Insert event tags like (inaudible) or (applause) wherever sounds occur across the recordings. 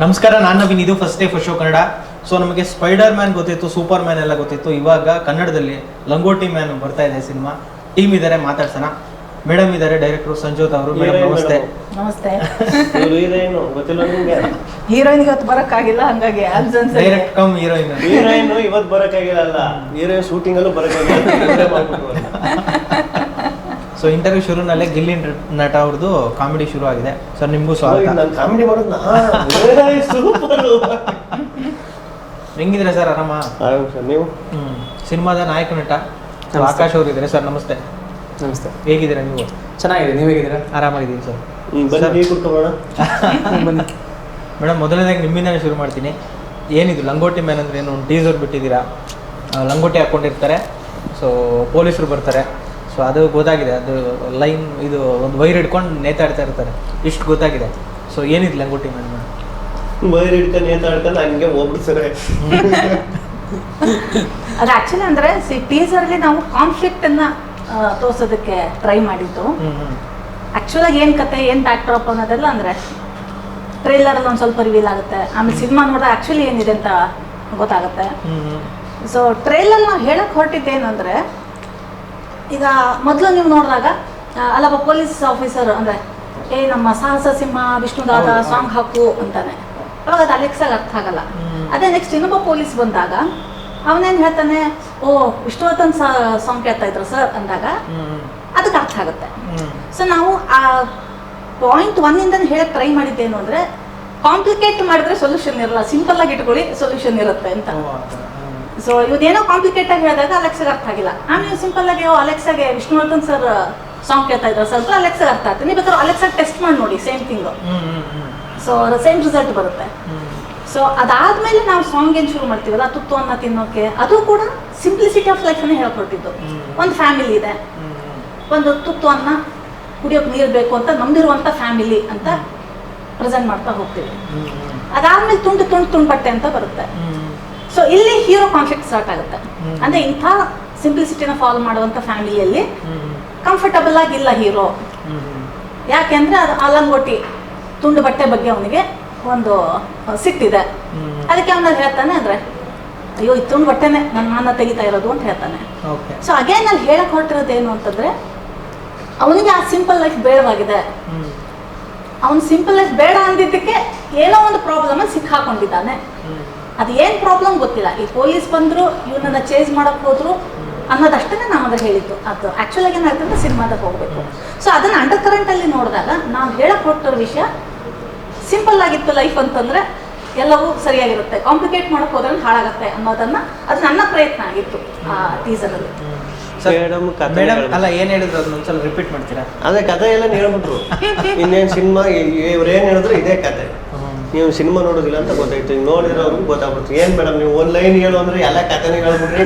ನಮಸ್ಕಾರ ನಾನು ನವೀನ್ ಇದು first day first show Kannada. So ನಮಗೆ ಸ್ಪೈಡರ್ ಮ್ಯಾನ್ ಗೊತ್ತಿತ್ತು ಸೂಪರ್ ಮ್ಯಾನ್ ಎಲ್ಲ ಗೊತ್ತಿತ್ತು. ಇವಾಗ ಕನ್ನಡದಲ್ಲಿ ಲಂಗೋಟಿ ಮ್ಯಾನ್ ಬರ್ತಾ ಇದೆ ಸಿನಿಮಾ. ಟೀಮ್ ಇದ್ದಾರೆ ಮಾತಾಡ್ಸೋಣ. ಮೇಡಮ್ ಇದ್ದಾರೆ ಡೈರೆಕ್ಟರ್ ಸಂಜೋತ್ ಅವರು. ಮೇಡಮ್ ನಮಸ್ತೆ. ನಮಸ್ತೆ. ಹೀರೋಯಿನ್ ಗೊತ್ತಿಲ್ಲ ನಿಮ್ಗೆ? ಹೀರೋಯಿನ್ ಇವತ್ತು ಬರಕ್ಕಾಗಿಲ್ಲ ಹಂಗಾಗಿ absence direct come heroine heroine ಇವತ್ತು ಬರಕ್ಕಾಗಿಲ್ಲ ಅಲ್ಲ. ಹೀರೋಯಿನ್ ಶೂಟಿಂಗ್ ಅಲ್ಲೂ ಬರಕ್ಕಾಗಿಲ್ಲ. ಸೊ ಇಂಟರ್ವ್ಯೂ ಶುರುನಲ್ಲೇ ಗಿಲ್ಲಿ ನಟ ಅವ್ರದ್ದು ಕಾಮಿಡಿ ಶುರು ಆಗಿದೆ. ಸರ್ ನಿಮಗೂ ಸ್ವಾಗತ. ನಾನ್ ಕಾಮಿಡಿ ಮಾಡೋದು ಹೆಂಗಿದ್ರೆ ಸರ್ ಆರಾಮ? ಸರ್ ನೀವು? ಹ್ಮ್. ಸಿನಿಮಾದ ನಾಯಕ ನಟ ನಮಸ್ತೆ. ಆಕಾಶ್ ಅವರು ಇದ್ದಾರೆ ಸರ್ ನಮಸ್ತೆ. ನಮಸ್ತೆ. ಹೇಗಿದ್ದೀರಾ ನೀವು? ಚೆನ್ನಾಗಿದೆ ನೀವು ಹೇಗಿದ್ದೀರಾ? ಆರಾಮಾಗಿದ್ದೀನಿ ಸರ್. ಬನ್ನಿ ಟೀ ಕುಡ್ಕೊಬೋಣ. ಬನ್ನಿ. ಮೇಡಮ್ ಮೊದಲನೇದಾಗಿ ನಿಮ್ಮಿಂದನೇ ಶುರು ಮಾಡ್ತೀನಿ. ಏನಿದು ಲಂಗೋಟಿ ಮ್ಯಾನ್ ಅಂದ್ರೆ ಏನು? ಟೀಸರ್ ಬಿಟ್ಟಿದ್ದೀರಾ? ಆ, ಲಂಗೋಟಿ ಹಾಕೊಂಡಿರ್ತಾರೆ. ಸೊ ಪೊಲೀಸರು ಬರ್ತಾರೆ. ಸೊ ಅದು ಗೊತ್ತಾಗಿದೆ ಅದು ಲೈನ್ ಇದು ಒಂದು ವೈರ್ ಹಿಡ್ಕೊಂಡು ನೇತಾಡ್ತಾ ಇರ್ತಾರೆ. ಇಷ್ಟು ಗೊತ್ತಾಗಿದೆ. ಸೊ ಏನಿದೆ ಲಂಗೋಟಿ ಮೇಡಮ್? ವೈರ್ ಹಿಡ್ಕೊಂಡು ನೇತಾಡ್ಕೊಂಡು ಹಂಗೆ ಹೋಗ್ಬಿಡ್ತಾರೆ. ಅದು ಆಕ್ಚುಲಿ ಅಂದ್ರೆ ಟೀಸರ್ಲಿ ನಾವು ಕಾನ್ಫ್ಲಿಕ್ಟ್ ಅನ್ನ ತೋರ್ಸೋದಕ್ಕೆ ಟ್ರೈ ಮಾಡಿದ್ದು. ಆ್ಯಕ್ಚುಲಾಗಿ ಏನು ಆಕ್ಚುಲ್ ಆಗಿ ಏನ್ ಕತೆ ಏನ್ ಬ್ಯಾಕ್ ಡ್ರಾಪ್ ಅನ್ನೋದೆಲ್ಲ ಅಂದ್ರೆ ಟ್ರೈಲರ್ ಅಲ್ಲಿ ಒಂದ್ ಸ್ವಲ್ಪ ರಿವೀಲ್ ಆಗುತ್ತೆ. ಆಮೇಲೆ ಸಿನಿಮಾ ನೋಡಿದ್ರೆ ಆಕ್ಚುಲಿ ಏನಿದೆ ಅಂತ ಗೊತ್ತಾಗುತ್ತೆ. ಸೊ ಟ್ರೈಲರ್ ನಾವು ಹೇಳಕ್ ಹೊರಟಿದ್ದೇನು ಅಂದ್ರೆ ಈಗ ಮೊದಲು ನೀವು ನೋಡಿದಾಗ ಅಲ್ಲಪ್ಪ ಪೊಲೀಸ್ ಆಫೀಸರ್ ಅಂದ್ರೆ ಏ ನಮ್ಮ ಸಾಹಸ ಸಿಂಹ ವಿಷ್ಣುದಾದ. ಸಾಂಗ್ ಹಾಕು ಅಂತಾನೆ. ಅವಾಗ ಅದು ಅಲೆಕ್ಸಾಗ ಅರ್ಥ ಆಗಲ್ಲ. ಅದೇ ನೆಕ್ಸ್ಟ್ ಇನ್ನೊಬ್ಬ ಪೊಲೀಸ್ ಬಂದಾಗ ಅವನೇನ್ ಹೇಳ್ತಾನೆ ಓ ವಿಷ್ಣುವರ್ಧನ್ ಸಾಂಗ್ ಕೇಳ್ತಾ ಇದ್ರು ಸರ್ ಅಂದಾಗ ಅದಕ್ಕೆ ಅರ್ಥ ಆಗುತ್ತೆ. ಸೊ ನಾವು ಆ ಪಾಯಿಂಟ್ ಒನ್ನಿಂದ ಹೇಳಕ್ ಟ್ರೈ ಮಾಡಿದ್ದೇನು ಅಂದ್ರೆ ಕಾಂಪ್ಲಿಕೇಟ್ ಮಾಡಿದ್ರೆ ಸೊಲ್ಯೂಷನ್ ಇರಲ್ಲ ಸಿಂಪಲ್ ಆಗಿ ಇಟ್ಕೊಳ್ಳಿ ಸೊಲ್ಯೂಷನ್ ಇರುತ್ತೆ ಅಂತ. ಸೊ ಇವತ್ತೇನೋ ಕಾಂಪ್ಲಿಕೇಟ್ ಆಗಿ ಹೇಳಿದಾಗ ಅಲೆಕ್ಸಾಗ ಅರ್ಥ ಆಗಿಲ್ಲ. ಆಮೇಲೆ ಸಿಂಪಲ್ ಆಗಿ ಅಲೆಕ್ಸಾಗೆ ವಿಷ್ಣುವರ್ಧನ್ ಸರ್ ಸಾಂಗ್ ಕೇಳ್ತಾ ಇದ್ದಾರೆ ಸ್ವಲ್ಪ ಅಲೆಕ್ಸಾಗ ಅರ್ಥ ಆಗ್ತದೆ. ನೀವು ಬೇಕಾದ್ರೆ ಅಲೆಕ್ಸಾಗ ಟೆಸ್ಟ್ ಮಾಡಿ ನೋಡಿ same thing so same result ಬರುತ್ತೆ. ಸೊ ಅದಾದ್ಮೇಲೆ ನಾವು ಸಾಂಗ್ ಏನು ಶುರು ಮಾಡ್ತೀವಲ್ಲ ತುತ್ತು ಅನ್ನ ತಿನ್ನೋಕೆ ಅದು ಕೂಡ ಸಿಂಪ್ಲಿಸಿಟಿ ಆಫ್ ಲೈಫ್ ಅನ್ನ ಹೇಳ್ಕೊಟ್ಟಿದ್ದು. ಒಂದು ಫ್ಯಾಮಿಲಿ ಇದೆ. ಒಂದು ತುತ್ತು ಅನ್ನ ಕುಡಿಯೋಕೆ ನೀರು ಬೇಕು ಅಂತ ನಮ್ದಿರುವಂತ ಫ್ಯಾಮಿಲಿ ಅಂತ ಪ್ರೆಸೆಂಟ್ ಮಾಡ್ತಾ ಹೋಗ್ತೀವಿ. ಅದಾದ್ಮೇಲೆ ತುಂಡು ತುಂಡು ತುಂಡು ಬಟ್ಟೆ ಅಂತ ಬರುತ್ತೆ. ಸೊ ಇಲ್ಲಿ ಹೀರೋ ಕಾನ್ಫ್ಲಿಕ್ಟ್ ಸ್ಟಾರ್ಟ್ ಆಗುತ್ತೆ. ಅಂದ್ರೆ ಇಂಥ ಸಿಂಪ್ಲಿಸಿಟಿನ ಫಾಲೋ ಮಾಡುವಂತ ಫ್ಯಾಮಿಲಿಯಲ್ಲಿ ಕಂಫರ್ಟಬಲ್ ಆಗಿಲ್ಲ ಹೀರೋ ಯಾಕೆಂದ್ರೆ ಅದು ಅಲಂಗೋಟಿ ತುಂಡು ಬಟ್ಟೆ ಬಗ್ಗೆ ಅವನಿಗೆ ಒಂದು ಸಿಟ್ಟಿದೆ. ಅದಕ್ಕೆ ಅವನ ಹೇಳ್ತಾನೆ ಅಂದ್ರೆ ಅಯ್ಯೋ ಈ ತುಂಡು ಬಟ್ಟೆನೆ ನನ್ನ ಮಾನ ತೆಗಿತಾ ಇರೋದು ಅಂತ ಹೇಳ್ತಾನೆ. ಸೊ ಅಗೇನ್ ಅಲ್ಲಿ ಹೇಳಕ್ ಹೊರಟಿರೋದು ಏನು ಅಂತಂದ್ರೆ ಅವನಿಗೆ ಆ ಸಿಂಪಲ್ ಲೈಫ್ ಬೇಡವಾಗಿದೆ. ಅವನ್ ಸಿಂಪಲ್ ಲೈಫ್ ಬೇಡ ಅಂದಿದ್ದಕ್ಕೆ ಏನೋ ಒಂದು ಪ್ರಾಬ್ಲಮ್ ಸಿಕ್ಕಾಕೊಂಡಿದ್ದಾನೆ. ಅದು ಏನ್ ಪ್ರಾಬ್ಲಮ್ ಗೊತ್ತಿಲ್ಲ. ಈ ಪೊಲೀಸ್ ಬಂದ್ರು ಇವನನ್ನ ಚೇಂಜ್ ಮಾಡಕ್ ಹೋದ್ರು ಅನ್ನೋದಷ್ಟೇ ನಾವು ಅದ್ರ ಹೇಳಿದ್ದು. ಅದು ಆ್ಯಕ್ಚುಲಾಗಿ ಆಗಿ ಏನಾಗ್ತದೆ ಸಿನಿಮಾದಾಗ ಹೋಗ್ಬೇಕು. ಸೊ ಅದನ್ನ ಅಂಡರ್ ಕರೆಂಟ್ ಅಲ್ಲಿ ನೋಡಿದಾಗ ನಾವು ಹೇಳಕ್ ಹೊಟ್ಟೋ ವಿಷಯ ಸಿಂಪಲ್ ಆಗಿತ್ತು ಲೈಫ್ ಅಂತಂದ್ರೆ ಎಲ್ಲವೂ ಸರಿಯಾಗಿರುತ್ತೆ. ಕಾಂಪ್ಲಿಕೇಟ್ ಮಾಡಕ್ ಹೋದ್ರೆ ಹಾಳಾಗುತ್ತೆ ಅನ್ನೋದನ್ನ ಅದು ನನ್ನ ಪ್ರಯತ್ನ ಆಗಿತ್ತು ಆ ಟೀಸರ್ ಅಲ್ಲಿ. ಮೇಡಮ್ ಕತೆ ಮೇಡಮ್ ಅಲ್ಲ ಏನ್ ಹೇಳಿದ್ರು ಅದನ್ನ ಒಂದ್ಸಲ ರಿಪೀಟ್ ಮಾಡ್ತೀರಾ? ಅದೇ ಕಥೆ ಎಲ್ಲ ಹೇಳ್ಬಿಟ್ರು. ಇನ್ನೇನ್ ಸಿನಿಮಾ ಇವ್ರು ಏನ್ ಹೇಳಿದ್ರು ಇದೇ ಕತೆ ನೀವು ಸಿನಿಮಾ ನೋಡೋದಿಲ್ಲ ಅಂತ ಗೊತ್ತಾಯ್ತು. ಈಗ ನೋಡಿದ್ರೆ ಅವ್ರಿಗೆ ಗೊತ್ತಾಗ್ಬಿಡ್ತು. ಏನ್ ಮೇಡಮ್ ನೀವು ಒಂದ್ ಲೈನ್ ಹೇಳು ಅಂದ್ರೆ ಎಲ್ಲ ಕತೆನೇ ಹೇಳ್ಬಿಟ್ರಿ.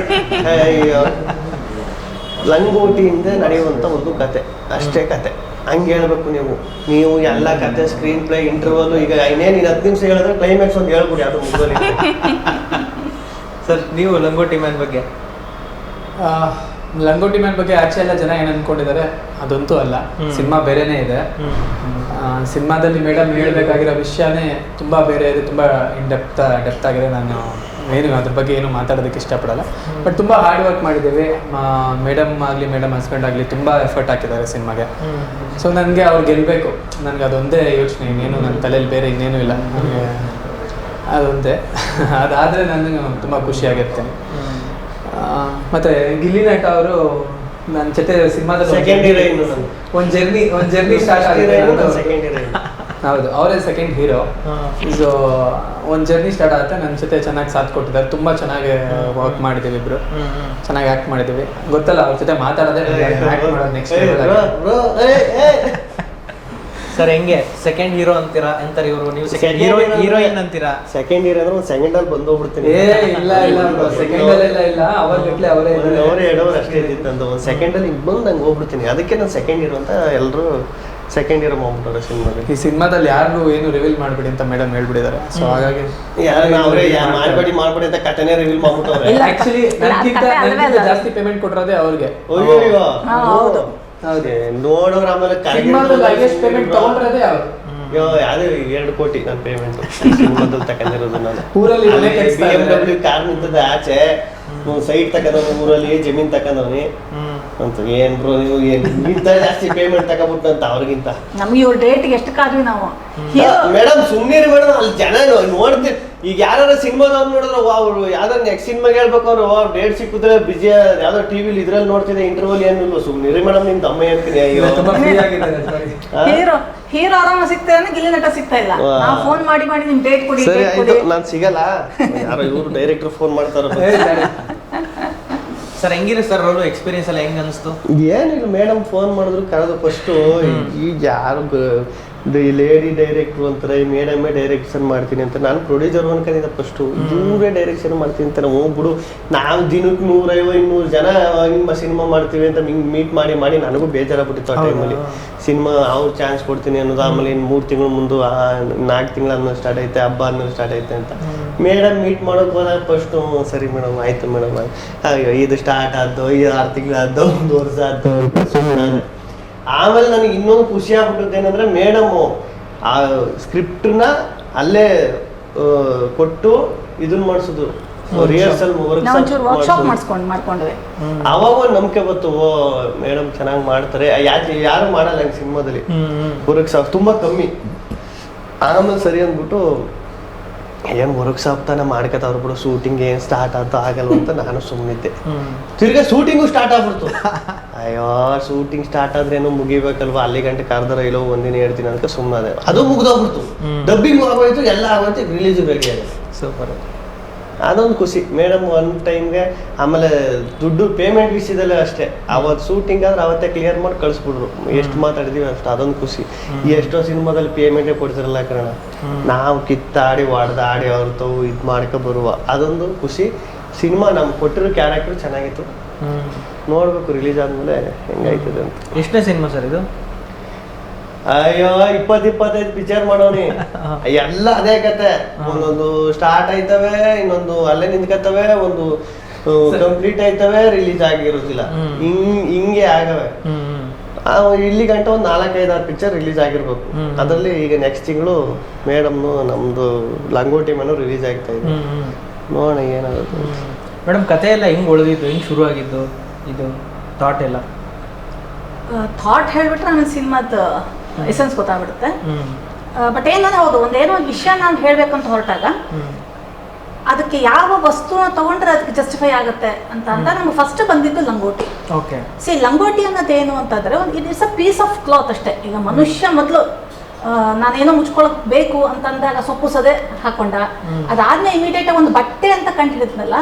ಲಂಗೋಟಿಯಿಂದ ನಡೆಯುವಂತ ಒಂದು ಕತೆ. ಅಷ್ಟೇ ಕತೆ. ಹಂಗೆ ಹೇಳ್ಬೇಕು ನೀವು. ನೀವು ಎಲ್ಲ ಕತೆ ಸ್ಕ್ರೀನ್ ಪ್ಲೇ ಇಂಟರ್ವಲ್ ಈಗ ಇನ್ನೇನು ಇನ್ನು ಹತ್ತು ನಿಮಿಷ ಹೇಳಿದ್ರೆ ಕ್ಲೈಮ್ಯಾಕ್ಸ್ ಒಂದು ಹೇಳ್ಬಿಡಿ ಅದು ಮುಗಿದಲ್ಲಿ ಸರ್ ನೀವು ಲಂಗೋಟಿ ಮ್ಯಾನ್ ಬಗ್ಗೆ. ಆ, ಲಂಗೋಟಿ ಮ್ಯಾನ್ ಬಗ್ಗೆ ಆಚೆ ಎಲ್ಲ ಜನ ಏನು ಅನ್ಕೊಂಡಿದ್ದಾರೆ ಅದಂತೂ ಅಲ್ಲ. ಸಿನಿಮಾ ಬೇರೆನೇ ಇದೆ. ಸಿನಿಮಾದಲ್ಲಿ ಮೇಡಮ್ ಹೇಳ್ಬೇಕಾಗಿರೋ ವಿಷಯನೇ ತುಂಬಾ ಬೇರೆ ಇದೆ ತುಂಬಾ ಇನ್ ಡೆಪ್ತ್ ಡೆಪ್ತ್ ಆಗಿದೆ. ನಾನು ಏನು ಅದ್ರ ಬಗ್ಗೆ ಏನು ಮಾತಾಡೋದಕ್ಕೆ ಇಷ್ಟಪಡಲ್ಲ. ಬಟ್ ತುಂಬಾ ಹಾರ್ಡ್ ವರ್ಕ್ ಮಾಡಿದ್ದೀವಿ. ಮೇಡಮ್ ಆಗಲಿ ಮೇಡಮ್ ಹಸ್ಬೆಂಡ್ ಆಗಲಿ ತುಂಬಾ ಎಫರ್ಟ್ ಹಾಕಿದ್ದಾರೆ ಸಿನಿಮಾಗೆ. ಸೊ ನನಗೆ ಅವ್ರು ಗೆಲ್ಲಬೇಕು ನನಗೆ ಅದೊಂದೇ ಯೋಚನೆ ಇನ್ನೇನು ನನ್ನ ತಲೆಯಲ್ಲಿ ಬೇರೆ ಇನ್ನೇನು ಇಲ್ಲ. ನನಗೆ ಅದೊಂದೇ. (laughs) ಅದಾದರೆ ನಾನು ತುಂಬ ಖುಷಿಯಾಗಿರ್ತೇನೆ ಮತ್ತೆ ಗಿಲ್ಲಿ ನಟ ಅವರು ನನ್ನ ಜೊತೆ ಸಿನಿಮಾದಲ್ಲಿ ಸೆಕೆಂಡ್ ಒಂದ್ ಜರ್ನಿ ಒಂದು ಜರ್ನಿ ಸ್ಟಾರ್ಟ್ ಹೀರೋಯಿನ್ ಹೌದು ಅವರೇ ಸೆಕೆಂಡ್ ಹೀರೋ ಸೊ ಒಂದು ಜರ್ನಿ ಸ್ಟಾರ್ಟ್ ಆಗುತ್ತೆ ನನ್ನ ಜೊತೆ ಚೆನ್ನಾಗಿ ಸಾಥ್ ಕೊಟ್ಟಿದ್ದಾರೆ. ತುಂಬಾ ಚೆನ್ನಾಗಿ ವರ್ಕ್ ಮಾಡಿದ್ದೀವಿ ಇಬ್ರು. ಚೆನ್ನಾಗಿ ಆಕ್ಟ್ ಮಾಡಿದ್ದೀವಿ ಗೊತ್ತಲ್ಲ ಅವ್ರ ಜೊತೆ ಮಾತಾಡೋದೇ ಆಕ್ಟ್ ಮಾಡೋದು ನೆಕ್ಸ್ಟ್ ಸರ್ ಹೆಂಗೆ? ಸೆಕೆಂಡ್ ಹೀರೋ ಅಂತೀರಾ? ಅಂತಾರೆ ಇವರು? ನೀವು ಸೆಕೆಂಡ್ ಹೀರೋ ಹೀರೋಯಿನ್ ಅಂತೀರಾ ಸೆಕೆಂಡ್ ಇಯರ್ ಅಂದ್ರೆ ಒಂದು ಸೆಕೆಂಡ್ ಅಲ್ಲಿ ಬಂದು ಹೋಗ್ಬಿಡ್ತೀನಿ ಏ ಇಲ್ಲ ಇಲ್ಲ ಸೆಕೆಂಡ್ ಅಲ್ಲೆಲ್ಲ ಇಲ್ಲ. ಅವರ ಗಟ್ಲೆ ಅವರೇ ಇದ್ದಾರೆ. ಅವರೇ ಹೇಳೋರು ಅಷ್ಟೇ ಇದ್ದಿತ್ತು ನಂದು. ಒಂದು ಸೆಕೆಂಡ್ ಅಲ್ಲಿ ಬಂದು ನಂಗೆ ಹೋಗ್ಬಿಡ್ತೀನಿ. ಅದಕ್ಕೆ ನಾನು ಸೆಕೆಂಡ್ ಇಯರ್ ಅಂತ ಎಲ್ಲರೂ ಸೆಕೆಂಡ್ ಇಯರ್ ಮಾಡ್ಬಿಟ್ಟಾರೆ ಸಿನಿಮಾದಲ್ಲಿ. ಈ ಸಿನಿಮಾದಲ್ಲಿ ಯಾರು ಏನು ರಿವೀಲ್ ಮಾಡ್ಬಿಡಿ ಅಂತ ಮೇಡಮ್ ಹೇಳ್ಬಿಟ್ಟಿದ್ದಾರೆ. ಸೊ ಹಾಗಾಗಿ ಯಾರು ಅವರೇ ಮಾಡ್ಬೇಡಿ ಮಾಡ್ಬೇಡಿ ಅಂತ ಕಥೆನೇ ರಿವೀಲ್ ಮಾಡ್ಬಿಟ್ಟವ್ರೆ. ಇಲ್ಲ. ಆಕ್ಚುಲಿ ಇಲ್ಲ, ನನಗಿಂತ ಅಲ್ವೇ ನನಗಿಂತ ಅಲ್ಲ. ಜಾಸ್ತಿ ಪೇಮೆಂಟ್ ಕೊಟ್ಟಿರೋದೇ ಅವ್ರಿಗೆ. ಅಯ್ಯೋ ಹಾ, ಹೌದು. ಹೌದು. ನೋಡೋರು ಆಮೇಲೆ ಪೇಮೆಂಟ್ ತಗೊಂಡಿರೋದೇ ಅವ್ರು. ಎರಡು ಕೋಟಿ ನನ್ನ ಪೇಮೆಂಟ್ ಸಿನಿಮಾದಲ್ಲಿ ತಗೊಂಡಿರೋದು ನಾನು. ಊರಲ್ಲಿ ಬಿ. ಡಬ್ಲ್ಯೂ ಕಾರ್ ನಿಂತದ ಆಚೆ. ಸೈಟ್ ತಗೊಂಡವ್ನಿ ಊರಲ್ಲಿ ಜಮೀನ್ ತಗೊಂಡವ್ನಿ ಹ್ಮ್. ಅಂತ ಏನ್ ಬ್ರೋ ನೀವು ಏನ್ ಇಂತ ಜಾಸ್ತಿ ಪೇಮೆಂಟ್ ತಗೊಂಬಿಟ್ಟು ಅಂತ ಅವ್ರಿಗಿಂತ. ನಮ್ಗೆ ಇವ್ರ ಡೇಟ್ಗೆ ಎಷ್ಟು ಕಾದ್ವಿ ನಾವು? ಮೇಡಮ್ ಸುಮ್ಮನೆ ಮೇಡಮ್ ಅಲ್ಲಿ ಜನ ನೋಡ್ತೀವಿ ಈಗ ಯಾರು ಸಿನಿಮಾದವ್ರು ನೋಡಿದ್ರೆ ವಾ ಅವ್ರು ಯಾವ್ದಾರು ನೆಕ್ಸ್ಟ್ ಸಿನಿಮಾಗೆ ಹೇಳ್ಬೇಕು ಅವ್ರು ಅವ್ರು ಡೇಟ್ ಸಿಕ್ಕಿದ್ರೆ ಬಿಜಿ ಯಾವ್ದೋ ಟಿವಿಲಿ ಇದ್ರಲ್ಲಿ ನೋಡ್ತಿದ್ದೆ ಇಂಟರ್ವಲ್ ಏನಿಲ್ಲ ರೀ ಮೇಡಮ್ ನಿಮ್ ತಮ್ಮ ಹೇಳ್ತೀನಿ. ಹೀರೋ ಹೀರೋ ಆರಾಮ ಸಿಗ್ತಾನೆ ಗಿಲ್ಲಿ ನಟ ಸಿಗ್ತಾ ಇಲ್ಲ. ನಾವು ಫೋನ್ ಮಾಡಿ ಮಾಡಿ ನಿಮ್ ಡೇಟ್ ಕೊಡಿ ಸರಿ ಡೇಟ್ ಆಯ್ತು ನಾನು ಸಿಗಲ್ಲ. ಯಾರೋ ಇವರು ಡೈರೆಕ್ಟರ್ ಫೋನ್ ಮಾಡ್ತಾರ. ಸರ್ ಹೆಂಗಿರ ಸರ್ ಅವರು ಎಕ್ಸ್ಪೀರಿಯನ್ಸ್ ಎಲ್ಲ ಹೆಂಗೆ ಅನಿಸ್ತು? ಏನಿಲ್ಲ ಮೇಡಮ್ ಫೋನ್ ಮಾಡಿದ್ರು ಕರೆದು ಫಸ್ಟು ಈಗ ಯಾರು ಲೇಡಿ ಡೈರೆಕ್ಟ್ರು ಅಂತಾರೆ ಮೇಡಮೇ ಡೈರೆಕ್ಷನ್ ಮಾಡ್ತೀನಿ ಅಂತ ನಾನು ಪ್ರೊಡ್ಯೂಸರ್ ಅನ್ಕೊಂಡಿದ್ದೆ ಫಸ್ಟು ಇವರೇ ಡೈರೆಕ್ಷನ್ ಮಾಡ್ತೀನಿ ಅಂತ ನಾವು ಬಿಡು ನಾವು ದಿನಕ್ಕೆ ನೂರೈವ ಇನ್ನೂರು ಜನ ನಿಮ್ಮ ಸಿನಿಮಾ ಮಾಡ್ತೀವಿ ಅಂತ ಹಿಂಗೆ ಮೀಟ್ ಮಾಡಿ ಮಾಡಿ ನನಗೂ ಬೇಜಾರಾಗ್ಬಿಟ್ಟಿತ್ತು ಆ? ಟೈಮಲ್ಲಿ ಸಿನಿಮಾ ಅವ್ರು ಚಾನ್ಸ್ ಕೊಡ್ತೀನಿ ಅನ್ನೋದು ಆಮೇಲೆ ಇನ್ನು ಮೂರು ತಿಂಗಳು ಮುಂದೆ ನಾಲ್ಕು ತಿಂಗಳು ಅನ್ನೋದು ಸ್ಟಾರ್ಟ್ ಐತೆ ಹಬ್ಬ ಅನ್ನೋದು ಸ್ಟಾರ್ಟ್ ಐತೆ ಅಂತ. ಮೇಡಮ್ ಮೀಟ್ ಮಾಡೋಕೆ ಹೋದಾಗ ಫಸ್ಟು ಸರಿ ಮೇಡಮ್ ಆಯ್ತು ಮೇಡಮ್. ಅಯ್ಯೋ ಇದು ಸ್ಟಾರ್ಟ್ ಆದ್ದು ಈ ಆರು ತಿಂಗಳಾದ್ದು ಒಂದ್ ಒಂದು ವರ್ಷ ಆದ್ದು. ಸುಮ್ಮನೆ ಆಮೇಲೆ ನನಗೆ ಇನ್ನೊಂದು ಖುಷಿ ಆಗ್ಬಿಟ್ಟದ್ದು ಏನಂದ್ರೆ ಮೇಡಮು ಆ ಸ್ಕ್ರಿಪ್ಟ್ನ ಅಲ್ಲೇ ಕೊಟ್ಟು ಇದನ್ನ ಮಾಡಿಸೋದು. ರಿಹರ್ಸಲ್ ಅವಾಗ ಒಂದು ನಂಬಿಕೆ ಬಂತು ಓ ಮೇಡಮ್ ಚೆನ್ನಾಗಿ ಮಾಡ್ತಾರೆ. ಯಾರು ಮಾಡಲ್ಲ ಹಂಗೆ ಸಿನಿಮಾದಲ್ಲಿ. ವರ್ಕ್ ಶಾಪ್ ತುಂಬ ಕಮ್ಮಿ. ಆಮೇಲೆ ಸರಿ ಅಂದ್ಬಿಟ್ಟು ಏನು ವರ್ಕ್ ಶಾಪ್ ತಾನೇ ಮಾಡ್ಕೊತಾವ್ರು ಬಿಡು ಶೂಟಿಂಗ್ ಏನು ಸ್ಟಾರ್ಟ್ ಆಯ್ತು ಆಗಲ್ಲ ಅಂತ ನಾನು ಸುಮ್ಮನಿದ್ದೆ ತಿರ್ಗಾ ಶೂಟಿಂಗು ಸ್ಟಾರ್ಟ್ ಆಗ್ಬಿಡ್ತು. (laughs) ಅಯ್ಯೋ ಶೂಟಿಂಗ್ ಸ್ಟಾರ್ಟ್ ಆದ್ರೇನು ಮುಗಿಬೇಕಲ್ವಾ? ಅಲ್ಲಿ ಗಂಟೆ ಕರ್ದಾರ ಇಲ್ಲೋ ಒಂದಿನ ಹೇಳ್ತೀನಿ ಅಂತ ಸುಮ್ಮನೆ ಅದು ಮುಗ್ದೋಗ್ಬಿಡ್ತು. ಡಬ್ಬಿಂಗ್ ಆಗೋಯ್ತು ಎಲ್ಲ ಆಗೋಯ್ತು ರಿಲೀಸ್ ರೆಡಿ ಆಗಿದೆ ಸೂಪರ್ ಅದೊಂದು ಖುಷಿ. ಮೇಡಮ್ ಒನ್ ಟೈಮ್ಗೆ ಆಮೇಲೆ ದುಡ್ಡು ಪೇಮೆಂಟ್ ವಿಷಯದಲ್ಲೇ ಅಷ್ಟೇ. ಅವತ್ತು ಶೂಟಿಂಗ್ ಆದ್ರೆ ಅವತ್ತೇ ಕ್ಲಿಯರ್ ಮಾಡಿ ಕಳಿಸ್ಬಿಡ್ರು ಎಷ್ಟು ಮಾತಾಡಿದೀವಿ ಅಷ್ಟು. ಅದೊಂದು ಖುಷಿ. ಎಷ್ಟೋ ಸಿನಿಮಾದಲ್ಲಿ ಪೇಮೆಂಟೇ ಕೊಡ್ತಿರಲ್ಲ ಕಣ ನಾವು ಕಿತ್ತಾಡಿ ಹೊಡೆದಾಡಿ ಹೊರತು ಇದು ಮಾಡ್ಕೊ ಬರುವ. ಅದೊಂದು ಖುಷಿ. ಸಿನಿಮಾ ನಮ್ಗೆ ಕೊಟ್ಟಿರೋ ಕ್ಯಾರೆಕ್ಟರ್ ಚೆನ್ನಾಗಿತ್ತು. ನೋಡ್ಬೇಕು ರಿಲೀಸ್ ಆದ್ಮೇಲೆ ಹೆಂಗಾಯ್ತದೆ ಅಂತ. ಎಷ್ಟನೇ ಸಿನಿಮಾ ಸರ್ ಇದು? ಅಯ್ಯೋ ಇಪ್ಪತ್ ಇಪ್ಪತ್ತೈದು ಪಿಕ್ಚರ್ ಮಾಡೋನಿ (laughs) ಎಲ್ಲ ಅದೇ ಕತೆ. ಒಂದೊಂದು ಸ್ಟಾರ್ಟ್ ಆಯ್ತವೆ ಇನ್ನೊಂದು ಅಲ್ಲೇ ನಿಂತ್ಕತ್ತವೆ ಒಂದು ಕಂಪ್ಲೀಟ್ ಆಯ್ತವೆ ರಿಲೀಸ್ ಆಗಿರೋದಿಲ್ಲ. ಹಿಂಗ್ ಹಿಂಗೆ ಆಗವೆ. ಇಲ್ಲಿ ಗಂಟೆ ಒಂದು ನಾಲ್ಕೈದು ಆರು ಪಿಕ್ಚರ್ ರಿಲೀಸ್ ಆಗಿರ್ಬೇಕು. ಅದರಲ್ಲಿ ಈಗ ನೆಕ್ಸ್ಟ್ ತಿಂಗಳು ಮೇಡಮ್ನು ನಮ್ದು ಲಂಗೋಟಿ ಮನು ರಿಲೀಸ್ ಆಗ್ತಾ ಇದೆ. ನೋಡೋಣ ಏನಾಗುತ್ತೆ ಮೇಡಮ್ ಕತೆ ಎಲ್ಲ ಹಿಂಗ್ ಉಳಿದಿದ್ದು ಹಿಂಗ್ ಶುರು ಆಗಿದ್ದು ಇದು ಥಾಟ್ ಎಲ್ಲ. ಥಾಟ್ ಹೇಳ್ಬಿಟ್ರೆ ನನ್ನ ಸಿನಿಮಾದ ಎಸೆನ್ಸ್ ಗೊತ್ತಾಗ್ಬಿಡುತ್ತೆ. ಬಟ್ ಏನಂದ್ರೆ ಹೌದು ಒಂದೇನೋ ಒಂದು ವಿಷಯ ನಾನು ಹೇಳ್ಬೇಕಂತ ಹೊರಟಾಗ ಅದಕ್ಕೆ ಯಾವ ವಸ್ತುನ ತಗೊಂಡ್ರೆ ಅದಕ್ಕೆ ಜಸ್ಟಿಫೈ ಆಗುತ್ತೆ ಅಂತ ಅಂತ ನಮ್ಗೆ ಫಸ್ಟ್ ಬಂದಿದ್ದು ಲಂಗೋಟಿ. ಓಕೆ ಸಿ ಲಂಗೋಟಿ ಅನ್ನೋದೇನು ಅಂತಂದ್ರೆ ಒಂದು it is a piece of cloth ಅಷ್ಟೇ. ಈಗ ಮನುಷ್ಯ ಮೊದಲು ನಾನೇನೋ ಮುಚ್ಕೊಳಕ್ ಬೇಕು ಅಂತಂದಾಗ ಸೊಪ್ಪು ಸದೆ ಹಾಕೊಂಡ ಅದಾದ್ಮೇಲೆ ಇಮಿಡಿಯೇಟ್ ಒಂದು ಬಟ್ಟೆ ಅಂತ ಕಂಡು ಹಿಡಿದ್ನಲ್ಲ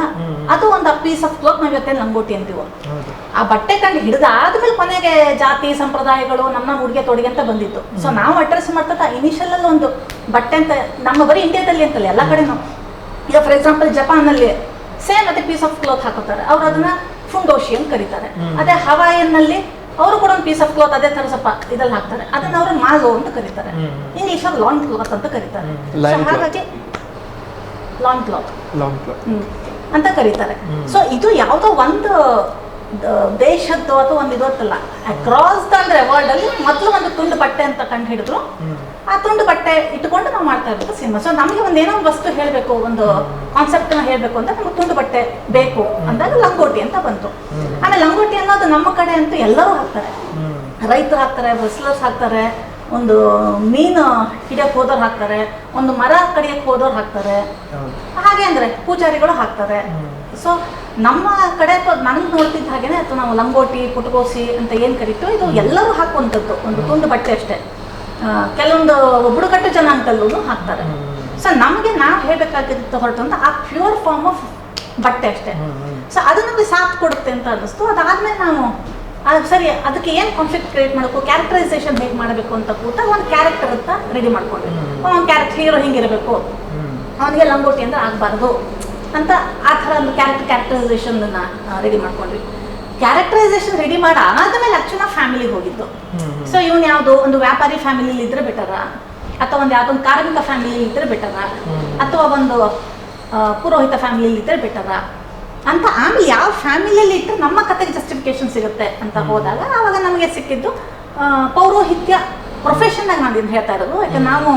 ಅದು ಒಂದು ಪೀಸ್ ಆಫ್ ಕ್ಲೋತ್ ನಾವು ಇವತ್ತೇನು ಲಂಗೋಟಿ ಅಂತೀವೋ. ಆ ಬಟ್ಟೆ ಕಂಡು ಹಿಡಿದಾದ್ಮೇಲೆ ಕೊನೆಗೆ ಜಾತಿ ಸಂಪ್ರದಾಯಗಳು ನಮ್ಮ ಉಡುಗೆ ತೊಡುಗೆ ಅಂತ ಬಂದಿತ್ತು. ಸೊ ನಾವು ಅಡ್ರೆಸ್ ಮಾಡ್ತಾ ಇನಿಷಿಯಲ್ ಅಲ್ಲಿ ಒಂದು ಬಟ್ಟೆ ಅಂತ ನಮ್ಮ ಬರೀ ಇಂಡಿಯಾದಲ್ಲಿ ಅಂತಲ್ಲ ಎಲ್ಲ ಕಡೆನೂ. ಈಗ ಫಾರ್ ಎಕ್ಸಾಂಪಲ್ ಜಪಾನಲ್ಲಿ ಸೇಮ್ ಅದೇ ಪೀಸ್ ಆಫ್ ಕ್ಲೋತ್ ಹಾಕೋತಾರೆ. ಅವ್ರು ಅದನ್ನ ಫುಂಡೋಶಿ ಅಂತ ಕರೀತಾರೆ. ಅದೇ ಹವಾಯನ್ನಲ್ಲಿ ಅವರು ಕೂಡ ಒಂದು ಪೀಸ್ ಆಫ್ ಕ್ಲಾತ್ ಅದೇ ತರ ಸ್ವಲ್ಪ ಇದ್ರಲ್ಲಿ ಹಾಕ್ತಾರೆ. ಅದನ್ನ ಅವರು ಮಾಲೋ ಅಂತ ಕರೀತಾರೆ. ಇನ್ ಇಂಗ್ಲಿಷ್ ಅಲ್ಲಿ ಲಾಂಗ್ ಕ್ಲಾತ್ ಅಂತ ಕರೀತಾರೆ. ಹಾಗಾಗಿ long cloth long cloth hmm. ಅಂತ ಕರೀತಾರೆ. ಸೊ ಇದು ಯಾವುದೋ ಒಂದು ದೇಶದ್ದು ಅಥವಾ ಒಂದು ಇದು ಅಂತಲ್ಲ. ಅಕ್ರಾಸ್ ಅಂದ್ರೆ ವರ್ಲ್ಡ್ ಅಲ್ಲಿ ಮೊದಲು ಒಂದು ತುಂಡು ಬಟ್ಟೆ ಅಂತ ಕಂಡು ಹಿಡಿದ್ರು. ಆ ತುಂಡು ಬಟ್ಟೆ ಇಟ್ಕೊಂಡು ನಾವು ಮಾಡ್ತಾ ಇರ್ಬೇಕು ಸಿನಿಮಾ ಸೊ ನಮಗೆ ಒಂದು ಏನೋ ಒಂದು ವಸ್ತು ಹೇಳಬೇಕು ಒಂದು ಕಾನ್ಸೆಪ್ಟ್ನ ಹೇಳಬೇಕು ಅಂತ ನಮ್ಗೆ ತುಂಡು ಬಟ್ಟೆ ಬೇಕು ಅಂದಾಗ ಲಂಗೋಟಿ ಅಂತ ಬಂತು. ಆಮೇಲೆ ಲಂಗೋಟಿ ಅನ್ನೋದು ನಮ್ಮ ಕಡೆ ಅಂತೂ ಎಲ್ಲರೂ ಹಾಕ್ತಾರೆ. ರೈತರು ಹಾಕ್ತಾರೆ ಬಸ್ಲರ್ಸ್ ಹಾಕ್ತಾರೆ ಒಂದು ಮೀನು ಹಿಡಿಯಕ್ಕೆ ಹೋದವ್ರು ಹಾಕ್ತಾರೆ ಒಂದು ಮರ ಕಡಿಯಕ್ಕೆ ಹೋದವ್ರು ಹಾಕ್ತಾರೆ. ಹಾಗೆ ಅಂದರೆ ಪೂಜಾರಿಗಳು ಹಾಕ್ತಾರೆ. ಸೊ ನಮ್ಮ ಕಡೆ ಅಥವಾ ನನಗೆ ನೋಡ್ತಿದ್ದ ಹಾಗೇನೆ ಅಥವಾ ನಾವು ಲಂಗೋಟಿ ಪುಟಕೋಸಿ ಅಂತ ಏನು ಕರಿತೋ ಇದು ಎಲ್ಲರೂ ಹಾಕುವಂಥದ್ದು. ಒಂದು ತುಂಡು ಬಟ್ಟೆ ಅಷ್ಟೇ. ಕೆಲವೊಂದು ಬುಡಕಟ್ಟು ಜನಾಂಗದಲ್ಲೂ ಹಾಕ್ತಾರೆ. ಸೊ ನಮಗೆ ನಾವು ಹೇಳಬೇಕಾಗಿತ್ತು ಹೊರಟು ಅಂತ ಆ ಪ್ಯೂರ್ ಫಾರ್ಮ್ ಆಫ್ ಬಟ್ಟೆ ಅಷ್ಟೇ. ಸೊ ಅದು ನಮಗೆ ಸಾಥ್ ಕೊಡುತ್ತೆ ಅಂತ ಅನ್ನಿಸ್ತು. ಅದಾದಮೇಲೆ ನಾವು ಸರಿ ಅದಕ್ಕೆ ಏನು ಕಾನ್ಫ್ಲಿಕ್ಟ್ ಕ್ರಿಯೇಟ್ ಮಾಡಬೇಕು? ಕ್ಯಾರೆಕ್ಟರೈಸೇಷನ್ ಹೇಗೆ ಮಾಡಬೇಕು ಅಂತ ಕೂತ ಒಂದು ಕ್ಯಾರೆಕ್ಟರ್ ಅಂತ ರೆಡಿ ಮಾಡ್ಕೊಂಡೆ ಅವನ ಕ್ಯಾರೆಕ್ಟರ್ ಹೀರೋ ಹಿಂಗಿರಬೇಕು ಅವನಿಗೆ ಲಂಗೋಟಿ ಅಂದ್ರೆ ಆಗಬಾರ್ದು ಅಂತ ಆ ಥರ ಒಂದು ಕ್ಯಾರೆಕ್ಟರ್ ಕ್ಯಾರೆಕ್ಟರೈಸೇಷನ್ ರೆಡಿ ಮಾಡ್ಕೊಂಡ್ವಿ. ಕ್ಯಾರೆಕ್ಟರೈಸೇಷನ್ ರೆಡಿ ಮಾಡಿ ಆದ್ಮೇಲೆ ಅಕ್ಷಣ ಫ್ಯಾಮಿಲಿ ಹೋಗಿದ್ದು. ಸೊ ಇವನು ಯಾವುದು? ಒಂದು ವ್ಯಾಪಾರಿ ಫ್ಯಾಮಿಲಿಲಿ ಇದ್ರೆ ಬೆಟರ ಅಥವಾ ಒಂದು ಯಾವುದೋ ಒಂದು ಕಾರ್ಮಿಕ ಫ್ಯಾಮಿಲಿ ಇದ್ರೆ ಬೆಟರ ಅಥವಾ ಒಂದು ಪುರೋಹಿತ ಫ್ಯಾಮಿಲಿಲಿ ಇದ್ರೆ ಬೆಟರ ಅಂತ ಆಮೇಲೆ ಯಾವ ಫ್ಯಾಮಿಲಿಯಲ್ಲಿ ಇಟ್ಟರೆ ನಮ್ಮ ಕತೆಗೆ ಜಸ್ಟಿಫಿಕೇಶನ್ ಸಿಗುತ್ತೆ ಅಂತ ಹೋದಾಗ ಆವಾಗ ನಮಗೆ ಸಿಕ್ಕಿದ್ದು ಪೌರೋಹಿತ್ಯ ಪ್ರೊಫೆಷನ್ನಾಗ ನಾನು ಇದನ್ನ ಹೇಳ್ತಾ ಇರೋದು. ಯಾಕಂದ್ರೆ ನಾವು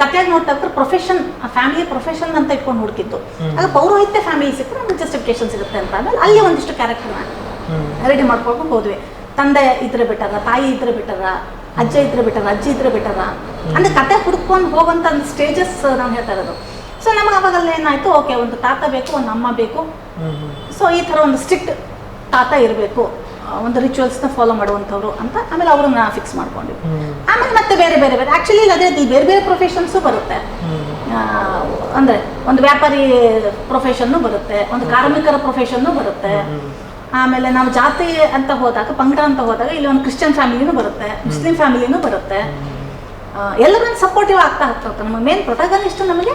ಕಥೆಯಾಗಿ ನೋಡ್ತಾ ಇದ್ರೆ ಪ್ರೊಫೆಷನ್ ಫ್ಯಾಮಿಲಿ ಪ್ರೊಫೆಷನ್ ಅಂತ ಇಟ್ಕೊಂಡು ಹುಡುಕಿದ್ದು. ಆಗ ಪೌರೋಹಿತ್ಯ ಫ್ಯಾಮಿಲಿ ಸಿಕ್ಕರೆ ನಮಗೆ ಜಸ್ಟಿಫಿಕೇಶನ್ ಸಿಗುತ್ತೆ ಅಂತ ಆಮೇಲೆ ಅಲ್ಲಿ ಒಂದಿಷ್ಟು ಕ್ಯಾರೆಕ್ಟರ್ನ ರೆಡಿ ಮಾಡ್ಕೊಂಡು ಹೋದ್ವಿ. ತಂದೆ ಇದ್ರೆ ಬಿಟ್ಟಾರ ತಾಯಿ ಇದ್ರೆ ಬಿಟ್ಟಾರ ಅಜ್ಜ ಇದ್ರೆ ಬಿಟ್ಟಾರ ಅಜ್ಜಿ ಇದ್ರೆ ಬಿಟ್ಟಾರ. ಅಂದ್ರೆ ಕತೆ ಹುಡ್ಕೊಂಡು ಹೋಗುವಂತ ಒಂದು ಸ್ಟೇಜಸ್ ನಾನು ಹೇಳ್ತಾ ಇರೋದು. ಸೊ ನಮಗೆ ಅವಾಗಲ್ಲ ಏನಾಯ್ತು? ಓಕೆ ಒಂದು ತಾತ ಬೇಕು ಒಂದು ಅಮ್ಮ ಬೇಕು. ಸೊ ಈ ಥರ ಒಂದು ಸ್ಟ್ರಿಕ್ಟ್ ತಾತ ಇರಬೇಕು. ಒಂದು ರಿಚುವಲ್ಸ್ನ ಫಾಲೋ ಮಾಡುವಂಥವ್ರು ಅಂತ ಆಮೇಲೆ ಅವ್ರನ್ನ ಫಿಕ್ಸ್ ಮಾಡ್ಕೊಂಡ್ವಿ. ಆಮೇಲೆ ಮತ್ತೆ ಬೇರೆ ಬೇರೆ ಬೇರೆ. ಆ್ಯಕ್ಚುಲಿ ಅದೇ ಬೇರೆ ಬೇರೆ ಪ್ರೊಫೆಷನ್ಸು ಬರುತ್ತೆ. ಅಂದರೆ ಒಂದು ವ್ಯಾಪಾರಿ ಪ್ರೊಫೆಷನ್ನು ಬರುತ್ತೆ ಒಂದು ಕಾರ್ಮಿಕರ ಪ್ರೊಫೆಷನ್ನು ಬರುತ್ತೆ. ಆಮೇಲೆ ನಾವು ಜಾತಿ ಅಂತ ಹೋದಾಗ ಪಂಗಡ ಅಂತ ಹೋದಾಗ ಇಲ್ಲಿ ಒಂದು ಕ್ರಿಶ್ಚಿಯನ್ ಫ್ಯಾಮಿಲಿನೂ ಬರುತ್ತೆ ಮುಸ್ಲಿಂ ಫ್ಯಾಮಿಲಿನೂ ಬರುತ್ತೆ. ಎಲ್ಲರೂ ಸಪೋರ್ಟಿವ್ ಆಗ್ತಾ ಆಗ್ತಾ ಹೋಗ್ತಾರೆ ನಮ್ಮ ಮೇನ್ ಪ್ರೊಟಗನಿಸ್ಟ್ ನಮಗೆ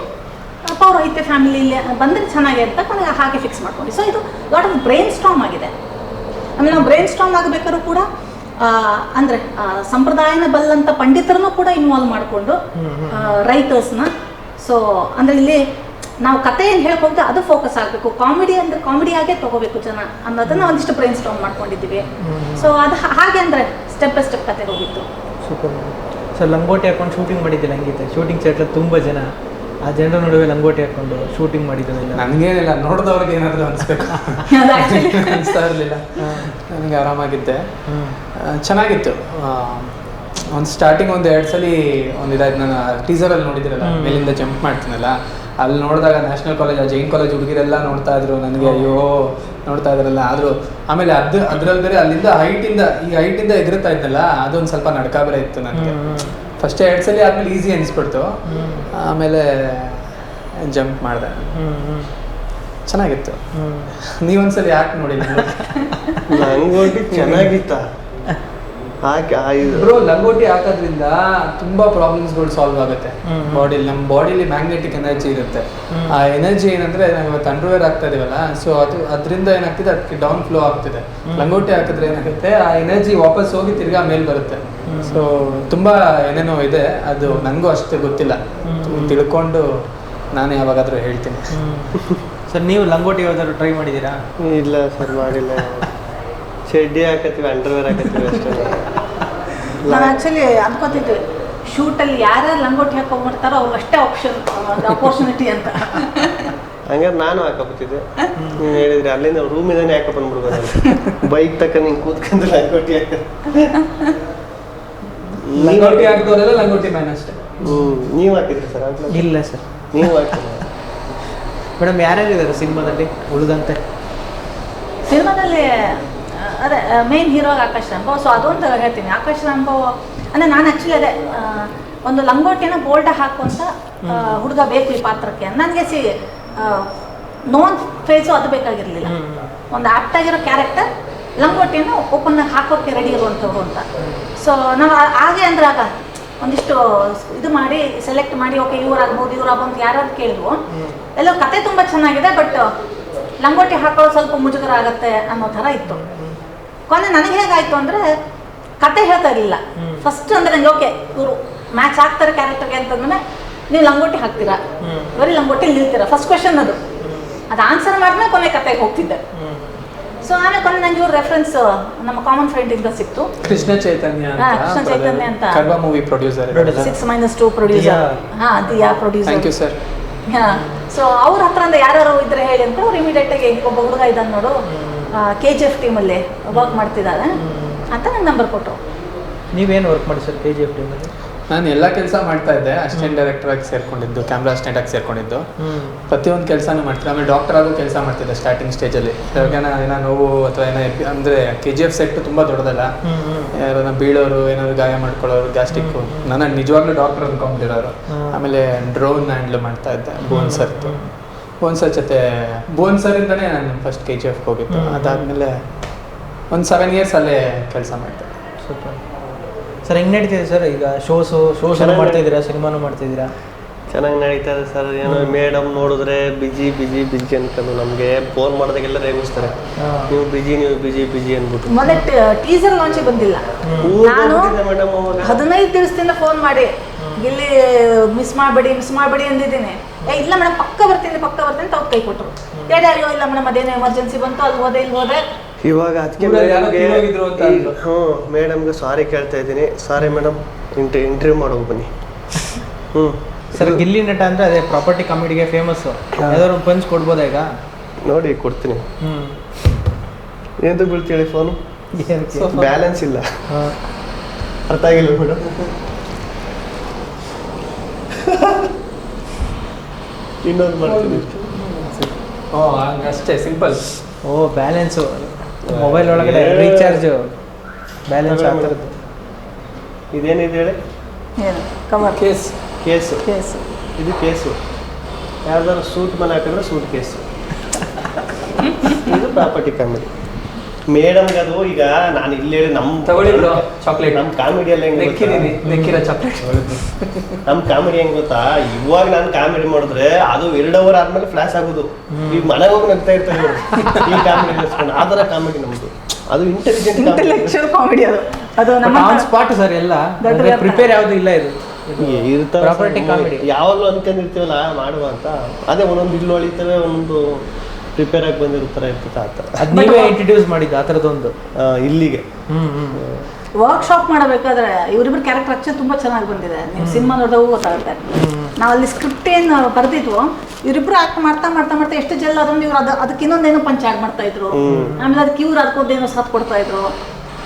ಆ, ಐತೆ ಫ್ಯಾಮಿಲಿ ಬಂದರೆ ಚೆನ್ನಾಗಿ ಅಂತ ಕೊನೆಗೆ ಹಾಗೆ ಫಿಕ್ಸ್ ಮಾಡ್ಕೊಂಡು ಸೊ ಇದು ಲಾಟ್ ಆಫ್ ಬ್ರೈನ್ ಸ್ಟ್ರಾಂಗ್ ಆಗಿದೆ. ಆಮೇಲೆ ನಾವು ಬ್ರೈನ್ ಸ್ಟ್ರಾಂಗ್ ಆಗಬೇಕಾದ್ರೂ ಕೂಡ ಅಂದರೆ ಸಂಪ್ರದಾಯನ ಬಲ್ಲಂಥ ಪಂಡಿತರನ್ನು ಕೂಡ ಇನ್ವಾಲ್ವ್ ಮಾಡಿಕೊಂಡು ರೈತರ್ಸ್ನ ಸೊ ಅಂದರೆ ಇಲ್ಲಿ ನಾವು ಕತೆ ಏನು ಹೇಳ್ಕೊಂಡು ಅದು ಫೋಕಸ್ ಆಗಬೇಕು. ಕಾಮಿಡಿ ಅಂದ್ರೆ ಕಾಮಿಡಿಯಾಗೆ ತಗೋಬೇಕು ಜನ ಅನ್ನೋದನ್ನ ಒಂದಿಷ್ಟು ಬ್ರೈನ್ ಸ್ಟ್ರಾಂಗ್ ಮಾಡ್ಕೊಂಡಿದ್ದೀವಿ ಸೊ ಅದು ಹಾಗೆ ಅಂದರೆ ಸ್ಟೆಪ್ ಬೈ ಸ್ಟೆಪ್ ಕತೆ ಹೋಗಿತ್ತು. ಸೂಪರ್. ಸರ್ ಲಂಗೋಟಿ ಹಾಕೊಂಡು ಶೂಟಿಂಗ್ ಮಾಡಿದ್ದಿಲ್ಲ ಹಂಗಿತ್ತು ಶೂಟಿಂಗ್ ಸೆಟ್ಲ ತುಂಬ ಜನ. ಆ ಜನರ ನಡುವೆ ಲಂಗೋಟಿ ಹಾಕೊಂಡು ಶೂಟಿಂಗ್ ಮಾಡಿದ್ದೆಲ್ಲ ನನಗೇನಿಲ್ಲ ನೋಡಿದವ್ರಿಗೆ ಏನಾದರೂ ಅನಿಸ್ಬೇಕು. ಅನಿಸ್ತಾ ಇರಲಿಲ್ಲ. ನನಗೆ ಆರಾಮಾಗಿದ್ದೆ. ಚೆನ್ನಾಗಿತ್ತು. ಒಂದು ಸ್ಟಾರ್ಟಿಂಗ್ ಒಂದು ಎರಡು ಸಲ ಒಂದು ಇದಾಯ್ತು. ನಾನು ಟೀಸರಲ್ಲಿ ನೋಡಿದಿರಲ್ಲ. ಮೇಲಿಂದ ಜಂಪ್ ಮಾಡ್ತೀನಲ್ಲ ಅಲ್ಲಿ ನೋಡಿದಾಗ ನ್ಯಾಷನಲ್ ಕಾಲೇಜ್ ಜೈನ್ ಕಾಲೇಜ್ ಹುಡುಗಿರೆಲ್ಲ ನೋಡ್ತಾ ಇದ್ರು ನನಗೆ. ಅಯ್ಯೋ ನೋಡ್ತಾ ಇದ್ರಲ್ಲ. ಆದರೂ ಆಮೇಲೆ ಅದು ಅದ್ರಲ್ಲಿ ಬೇರೆ ಅಲ್ಲಿಂದ ಹೈಟಿಂದ ಈ ಹೈಟಿಂದ ಎಗರುತ್ತಾ ಇದ್ದಲ್ಲ ಅದೊಂದು ಸ್ವಲ್ಪ ನಡ್ಕ ಬೇರೆ ಇತ್ತು ನನಗೆ. ಫಸ್ಟ್ ಎರಡು ಸಲ ಆದ್ಮೇಲೆ ಈಸಿ ಅನಿಸ್ಬಿಡ್ತು. ಆಮೇಲೆ ಜಂಪ್ ಮಾಡಿದೆ. ಚೆನ್ನಾಗಿತ್ತು. ನೀವೊಂದ್ಸಲಿ ಯಾಕೆ ನೋಡಿ ಲಂಗೋಟಿ ಚೆನ್ನಾಗಿತ್ತ. ಬ್ರೋ ಲಂಗೋಟಿ ಹಾಕೋದ್ರಿಂದ ತುಂಬಾ ಪ್ರಾಬ್ಲಮ್ಸ್ಗಳು ಸಾಲ್ವ್ ಆಗುತ್ತೆ. ಬಾಡಿಲಿ ನಮ್ಮ ಬಾಡಿಲಿ ಮ್ಯಾಗ್ನೆಟಿಕ್ ಎನರ್ಜಿ ಇರುತ್ತೆ. ಆ ಎನರ್ಜಿ ಏನಂದ್ರೆ ನಾವು ಇವತ್ತು ಅಂಡರ್ವೇರ್ ಆಗ್ತಾ ಇದೀವಲ್ಲ ಸೊ ಅದು ಅದರಿಂದ ಏನಾಗ್ತಿದೆ ಅದಕ್ಕೆ ಡೌನ್ ಫ್ಲೋ ಆಗ್ತಿದೆ. ಲಂಗೋಟಿ ಹಾಕಿದ್ರೆ ಏನಾಗುತ್ತೆ ಆ ಎನರ್ಜಿ ವಾಪಸ್ ಹೋಗಿ ತಿರ್ಗಾ ಮೇಲ್ ಬರುತ್ತೆ. ಸೊ ತುಂಬಾ ಏನೇನೋ ಇದೆ ಅದು ನನಗೂ ಅಷ್ಟೇ ಗೊತ್ತಿಲ್ಲ. ತಿಳ್ಕೊಂಡು ನಾನು ಯಾವಾಗಾದರೂ ಹೇಳ್ತೀನಿ. ಸರ್ ನೀವು ಲಂಗೋಟಿ ಯಾವ್ದಾದ್ರು ಟ್ರೈ ಮಾಡಿದ್ದೀರಾ? ಇಲ್ಲ ಸರ್ ಮಾಡಿಲ್ಲ. ಚಡ್ಡಿ ಹಾಕತ್ತೀವಿ ಅಂಡರ್ವೇರ್ ಹಾಕತ್ತೀವಿ ಅಷ್ಟೇ. ನಾನು ಆಕ್ಚುಲಿ ಅನ್ಕೋತಿದ್ವಿ ಶೂಟಲ್ಲಿ ಯಾರ್ಯಾರು ಲಂಗೋಟಿ ಹಾಕೊಂಡ್ಬಿಡ್ತಾರೋ ಅವ್ರಿಗೆ ಅಷ್ಟೇ ಆಪ್ಷನ್ ಅಪರ್ಚುನಿಟಿ ಅಂತ. ಹಂಗಾರೆ ನಾನು ಹಾಕಬಿಟ್ಟಿದ್ದೆ ನೀವು ಹೇಳಿದ್ರೆ ಅಲ್ಲಿಂದ ರೂಮಿಂದಾನೆ ಯಾಕೆ ಬಂದ್ಬಿಡ್ಬೋದು ಬೈಕ್ ತಕ್ಕ ನಿಂಗೆ ಕೂತ್ಕೊಂಡು ಲಂಗೋಟಿ ಹಾಕ ಲಂಗೋಟಿ ಹಾಕಿದವರೆಲ್ಲ ಲಂಗೋಟಿ ಮ್ಯಾನ್ ಅಷ್ಟೇ. ಹ್ಞೂ ನೀವು ಹಾಕಿದ್ರಿ ಸರ್ ಇಲ್ಲ ಸರ್. ನೀವು ಹಾಕಿದ್ರಿ ಮೇಡಮ್ ಯಾರ್ಯಾರು ಇದ್ದಾರೆ ಸಿನಿಮಾದಲ್ಲಿ ಉಳಿದಂತೆ? ಸಿನಿಮಾದಲ್ಲಿ ಅದೇ main hero Akash Rambo so ಅದೊಂದು ಹೇಳ್ತೀನಿ. ಆಕಾಶ್ ರಾಂಬೋ ಅಂದರೆ ನಾನು ಆ್ಯಕ್ಚುಲಿ ಅದೇ ಆ, ಒಂದು ಲಂಗೋಟಿನ ಬೋಲ್ಡ ಹಾಕುವಂಥ ಹುಡುಗ ಬೇಕು ಈ ಪಾತ್ರಕ್ಕೆ. ನನಗೆ ಸಿ ನೋನ್ ಫೇಸು ಅದು ಬೇಕಾಗಿರಲಿಲ್ಲ. ಒಂದು ಆಪ್ಟ್ ಆಗಿರೋ ಕ್ಯಾರೆಕ್ಟರ್ ಲಂಗೋಟಿಯನ್ನು ಓಪನ್ನಾಗಿ ಹಾಕೋಕ್ಕೆ ರೆಡಿ ಇರುವಂಥವ್ರು ಅಂತ. ಸೊ ನಾವು ಹಾಗೆ ಅಂದ್ರೆ ಆಗ ಒಂದಿಷ್ಟು ಇದು ಮಾಡಿ ಸೆಲೆಕ್ಟ್ ಮಾಡಿ ಓಕೆ ಇವ್ರು ಆಗ್ಬೋದು ಇವ್ರು ಆಗ್ಬೋದು ಅಂತ ಯಾರಾದ್ರು ಕೇಳಿದ್ವು ಎಲ್ಲ ಕತೆ ತುಂಬ ಚೆನ್ನಾಗಿದೆ ಬಟ್ ಲಂಗೋಟಿ ಹಾಕೋ ಸ್ವಲ್ಪ ಮುಜುಗರ ಆಗುತ್ತೆ ಅನ್ನೋ ಥರ ಇತ್ತು. ಕೊನೆ ನನಗೆ ಹೇಗಾಯಿತು ಅಂದರೆ ಕತೆ ಹೇಳ್ತಾ ಇರಲಿಲ್ಲ. ಫಸ್ಟ್ ಅಂದ್ರೆ ನನಗೆ ಓಕೆ ಇವರು ಮ್ಯಾಚ್ ಆಗ್ತಾರೆ ಕ್ಯಾರೆಕ್ಟರ್ಗೆ ಅಂತಂದ್ರೆ ನೀವು ಲಂಗೋಟಿ ಹಾಕ್ತೀರಾ. ಬರೀ ಲಂಗೋಟಿ ನಿಲ್ತೀರಾ? ಫಸ್ಟ್ ಕ್ವೆಶನ್ ಅದು. ಅದು ಆನ್ಸರ್ ಮಾಡಿದ್ರೆ ಕೊನೆ ಕತೆಗೆ ಹೋಗ್ತಿದ್ದೆ. ಸೊ ಆಮೇಲೆ ಕೊನೆ ನಂಗೆ ಇವ್ರ ರೆಫರೆನ್ಸ್ ನಮ್ಮ ಕಾಮನ್ ಫ್ರೆಂಡ್ ಇಂದ ಸಿಕ್ತು. ಕೃಷ್ಣ ಚೈತನ್ಯ ಹಾ, ಕೃಷ್ಣ ಚೈತನ್ಯ ಅಂತ. Karva movie producer Producer. Six minus two producer ಹಾಂ ಹಾ yeah producer thank you sir so ಅವ್ರ ಹತ್ರ ಅಂದ್ರೆ ಯಾರು ಇದ್ರೆ ಹೇಳಿ ಅಂತ ಅವ್ರು ಇಮಿಡಿಯೇಟ್ ಆಗಿ ಒಬ್ಬ ಹುಡುಗ ಇದ್ದಾನೆ ನೋಡು. ಕೆ ಜಿ ಎಫ್ ಟೀಮಲ್ಲಿ ವರ್ಕ್ ಮಾಡ್ತಿದ್ದಾರೆ ಅಂತ ನಂಗೆ ನಂಬರ್ ಕೊಟ್ಟರು ನೀವೇನು ವರ್ಕ್ ಮಾಡಿ ಸರ್ ಕೆ ಜಿ ಎಫ್ ಟೀಮಲ್ಲಿ ನಾನು ಎಲ್ಲ ಕೆಲಸ ಮಾಡ್ತಾ ಇದ್ದೆ. ಅಸಿಸ್ಟೆಂಟ್ ಡೈರೆಕ್ಟರ್ ಆಗಿ ಸೇರ್ಕೊಂಡಿದ್ದು ಕ್ಯಾಮ್ರಾ ಅಸಿಸ್ಟೆಂಟ್ ಆಗಿ ಸೇರ್ಕೊಂಡಿದ್ದು. ಪ್ರತಿಯೊಂದು ಕೆಲಸನೂ ಮಾಡ್ತಿದ್ದೆ. ಆಮೇಲೆ ಡಾಕ್ಟರ್ ಆಗೋ ಕೆಲಸ ಮಾಡ್ತಿದ್ದೆ ಸ್ಟಾರ್ಟಿಂಗ್ ಸ್ಟೇಜಲ್ಲಿ ಯಾವಾಗೇನ ಏನೋ ನೋವು ಅಥವಾ ಏನೋ ಅಂದರೆ ಕೆ ಜಿ ಎಫ್ ಸೆಟ್ ತುಂಬ ದೊಡ್ಡದಲ್ಲ. ಯಾರನ್ನ ಬೀಳೋರು ಏನಾದ್ರು ಗಾಯ ಮಾಡ್ಕೊಳ್ಳೋರು ಗ್ಯಾಸ್ಟಿಕ್ಕು ನನ್ನ ನಿಜವಾಗ್ಲೂ ಡಾಕ್ಟರ್ ಅಂದ್ಕೊಂಡಿರೋರು. ಆಮೇಲೆ ಡ್ರೋನ್ ಹ್ಯಾಂಡ್ಲ್ ಮಾಡ್ತಾ ಇದ್ದೆ ಬೋನ್ ಸರ್ತು ಬೋನ್ ಸರ್ ಜೊತೆ ಬೋನ್ ಸರಿಂದನೇ ನಾನು ಫಸ್ಟ್ ಕೆ ಜಿ ಎಫ್ಗೆ ಹೋಗಿತ್ತು ಅದಾದಮೇಲೆ ಒಂದು ಸೆವೆನ್ ಇಯರ್ಸ್ ಅಲ್ಲೇ ಕೆಲಸ ಮಾಡಿದೆ. ಸೂಪರ್. ಸರ್ ಹೆಂಗ್ ನಡೀತಿದೆ ಸರ್? ಈಗ ಶೋಸು ಶೋಸ್ ಚೆನ್ನಾಗಿ ಮಾಡ್ತಿದ್ದೀರಾ? ಸಿನಿಮಾನು ಮಾಡ್ತಿದ್ದೀರಾ? ಚೆನ್ನಾಗಿ ನಡೀತಾ ಇದೆ ಸರ್. ಏನೋ ಮೇಡಮ್ ನೋಡಿದ್ರೆ ಬಿಜಿ ಬಿಜಿ ಬಿಜಿ ಅನ್ಕೊಂಡು ನಮಗೆ ಫೋನ್ ಮಾಡಿದಾಗೆಲ್ಲ ರೇಗಿಸ್ತಾರೆ ನೀವು ಬಿಜಿ ನೀವು ಬಿಜಿ ಬಿಜಿ ಅನ್ಬಿಟ್ಟು. ಮೊನ್ನೆ ಟೀಸರ್ ಲಾಂಚ್ ಬಂದಿಲ್ಲ. ನಾನು ಮೇಡಮ್ ಹದಿನೈದು ದಿವಸದಿಂದ ಫೋನ್ ಮಾಡಿ. ಇಲ್ಲಿ ಮಿಸ್ ಮಾಡಬೇಡಿ ಮಿಸ್ ಮಾಡಬೇಡಿ ಅಂದಿದ್ದೀನಿ. ಏ ಇಲ್ಲ ಮೇಡಮ್ ಪಕ್ಕ ಬರ್ತೀನಿ ಪಕ್ಕ ಬರ್ತೀನಿ ತಾವು ಅವ್ರು ಕೈ ಕೊಟ್ಟರು ಹೇಳಿ ಅಯ್ಯೋ ಇಲ್ಲ ಮೇಡಮ್ ಅದೇನೋ ಎಮರ್ಜೆನ್ಸಿ ಬಂತು ಅಲ್ಲಿ ಹೋದೆ ಇಲ್ಲಿ ಹೋದೆ. ಇವಾಗ ಅದಕ್ಕೆ. ಹ್ಞೂ ಮೇಡಮ್ಗೆ ಸಾರಿ ಕೇಳ್ತಾ ಇದ್ದೀನಿ. ಸಾರಿ ಮೇಡಮ್ ಇಂಟ್ರಿ ಇಂಟರ್ವ್ಯೂ ಮಾಡೋಕೆ ಬನ್ನಿ. ಹ್ಞೂ. ಸರ್ ಗಿಲ್ಲಿ ನಟ ಅಂದ್ರೆ ಅದೇ ಪ್ರಾಪರ್ಟಿ ಕಾಮಿಡಿಗೆ ಫೇಮಸ್ ಯಾವ್ದಾದ್ರು ಪಂಚ್ ಕೊಡ್ಬೋದಾ ಈಗ? ನೋಡಿ ಕೊಡ್ತೀನಿ. ಹ್ಞೂ. ಎಂತ ಬೀಳ್ತೀಳಿ ಫೋನು? ಬ್ಯಾಲೆನ್ಸ್ ಇಲ್ಲ. ಹಾ. ಅರ್ಥ ಆಗಿಲ್ಲ ಮೇಡಮ್ (laughs) ಇನ್ನೊಂದು ಮಾಡ್ತೀನಿ. ಓ ಹಂಗಷ್ಟೇ ಸಿಂಪಲ್ ಓ ಬ್ಯಾಲೆನ್ಸು ಮೊಬೈಲ್ ಒಳಗಡೆ. ರೀಚಾರ್ಜ್ ಬ್ಯಾಲೆನ್ಸ್ ಆ ಥರದ್ದು ಇದೇನಿದೆ ಹೇಳಿ? ಏನು? ಕಮರ್ ಕೇಸ್. ಕೇಸು. ಕೇಸ್. ಇದು ಕೇಸು. ಯಾವ್ದಾದ್ರು ಸೂಟ್ ಮನೆ ಹಾಕಿದ್ರೆ ಸೂಟ್ ಕೇಸು. (laughs) ಇದು ಪ್ರಾಪರ್ಟಿ ಕಾಮಿಡಿ ಮೇಡಮ್ಗೆ ಅದು ಈಗ ನಾನು ಇಲ್ಲಿ ಹೇಳಿ ನಮ್ಮ ತಗೊಳ್ಳಿ ಬ್ರೋ ಚಾಕ್ಲೇಟ್ ನಮ್ಮ ಕಾಮಿಡಿಯಲ್ಲಿ ಹೆಂಗೆ ಹೆಂಗ್ ನೆಕ್ಕಿರೋ ಚಾಕ್ಲೇಟ್ ನಮ್ಮ ಕಾಮಿಡಿ ಹೆಂಗ್ ಗೊತ್ತಾ? ಇವಾಗ ನಾನು ಕಾಮಿಡಿ ಮಾಡಿದ್ರೆ ಅದು ಎರಡು ಅವರ್ ಆದ್ಮೇಲೆ ಫ್ಲಾಶ್ ಆಗೋದು. ಈಗ ಮನೆಗೆ ಹೋಗಿ ನಗ್ತಾ ಇರ್ತಾರೆ ಇವ್ರು. ಈ ಕಾಮಿಡಿ ನೆನೆಸ್ಕೊಂಡು ಆ ಥರ ಕಾಮಿಡಿ ನಮ್ದು. ಅದು ಇಂಟೆಲಿಜೆಂಟ್ ಕಾಮಿಡಿ ಇಂಟೆಲೆಕ್ಚುಯಲ್ ಕಾಮಿಡಿ ಅದು. ಅದು ನಮ್ಮ ಆನ್ ಸ್ಪಾಟ್ ಸರ್ ಎಲ್ಲ. ಪ್ರಿಪೇರ್ ಯಾವುದು ಇಲ್ಲ ಇದು. ಕಾಮಿಡಿ ಯಾವಾಗಲೂ ಅನ್ಕೊಂಡಿರ್ತೀವಲ್ಲ ಮಾಡುವ ಅಂತ. ಅದೇ ಒಂದೊಂದು ಇಲ್ಲಿ ಒಳಿತವೆ ಒಂದೊಂದು ಪ್ರಿಪೇರ್ ಆಗಿ ಬಂದಿರೋ ಥರ ಇರ್ತದೆ ಆ ಥರ ಅದ್ ನೀವೇ ಇಂಟ್ರಡ್ಯೂಸ್ ಮಾಡಿದ್ದು ಆ ಥರದೊಂದು ಆ, ಇಲ್ಲಿಗೆ. ಹ್ಮ್ ಹ್ಮ್. ವರ್ಕ್ಶಾಪ್ ಮಾಡಬೇಕಾದ್ರೆ ಇವರಿಬ್ಬರ ಕ್ಯಾರೆಕ್ಟರ್ ಅಚ್ಚ ತುಂಬಾ ಚೆನ್ನಾಗಿ ಬಂದಿದೆ. ನೀವು ಸಿನಿಮಾ ನೋಡಿದಾಗ ಗೊತ್ತಾಗುತ್ತೆ. ನಾವು ಅಲ್ಲಿ ಸ್ಕ್ರಿಪ್ಟ್ ಏನು ಬರೆದಿದ್ವು ಇವರಿಬ್ರು ಆಕ್ಟ್ ಮಾಡ್ತಾ ಮಾಡ್ತಾ ಮಾಡ್ತಾ ಎಷ್ಟು ಜಲ್ ಅದೊಂದು ಇವ್ರು ಅದು ಅದಕ್ಕೆ ಇನ್ನೊಂದೇನೋ ಪಂಚ್ ಆಗಿ ಮಾಡ್ತಾ ಇದ್ರು. ಆಮೇಲೆ ಅದಕ್ಕೆ ಇವ್ರು ಅದಕ್ಕೊಂದೇನೋ ಸಾಥ್ ಕೊಡ್ತಾ ಇದ್ರು.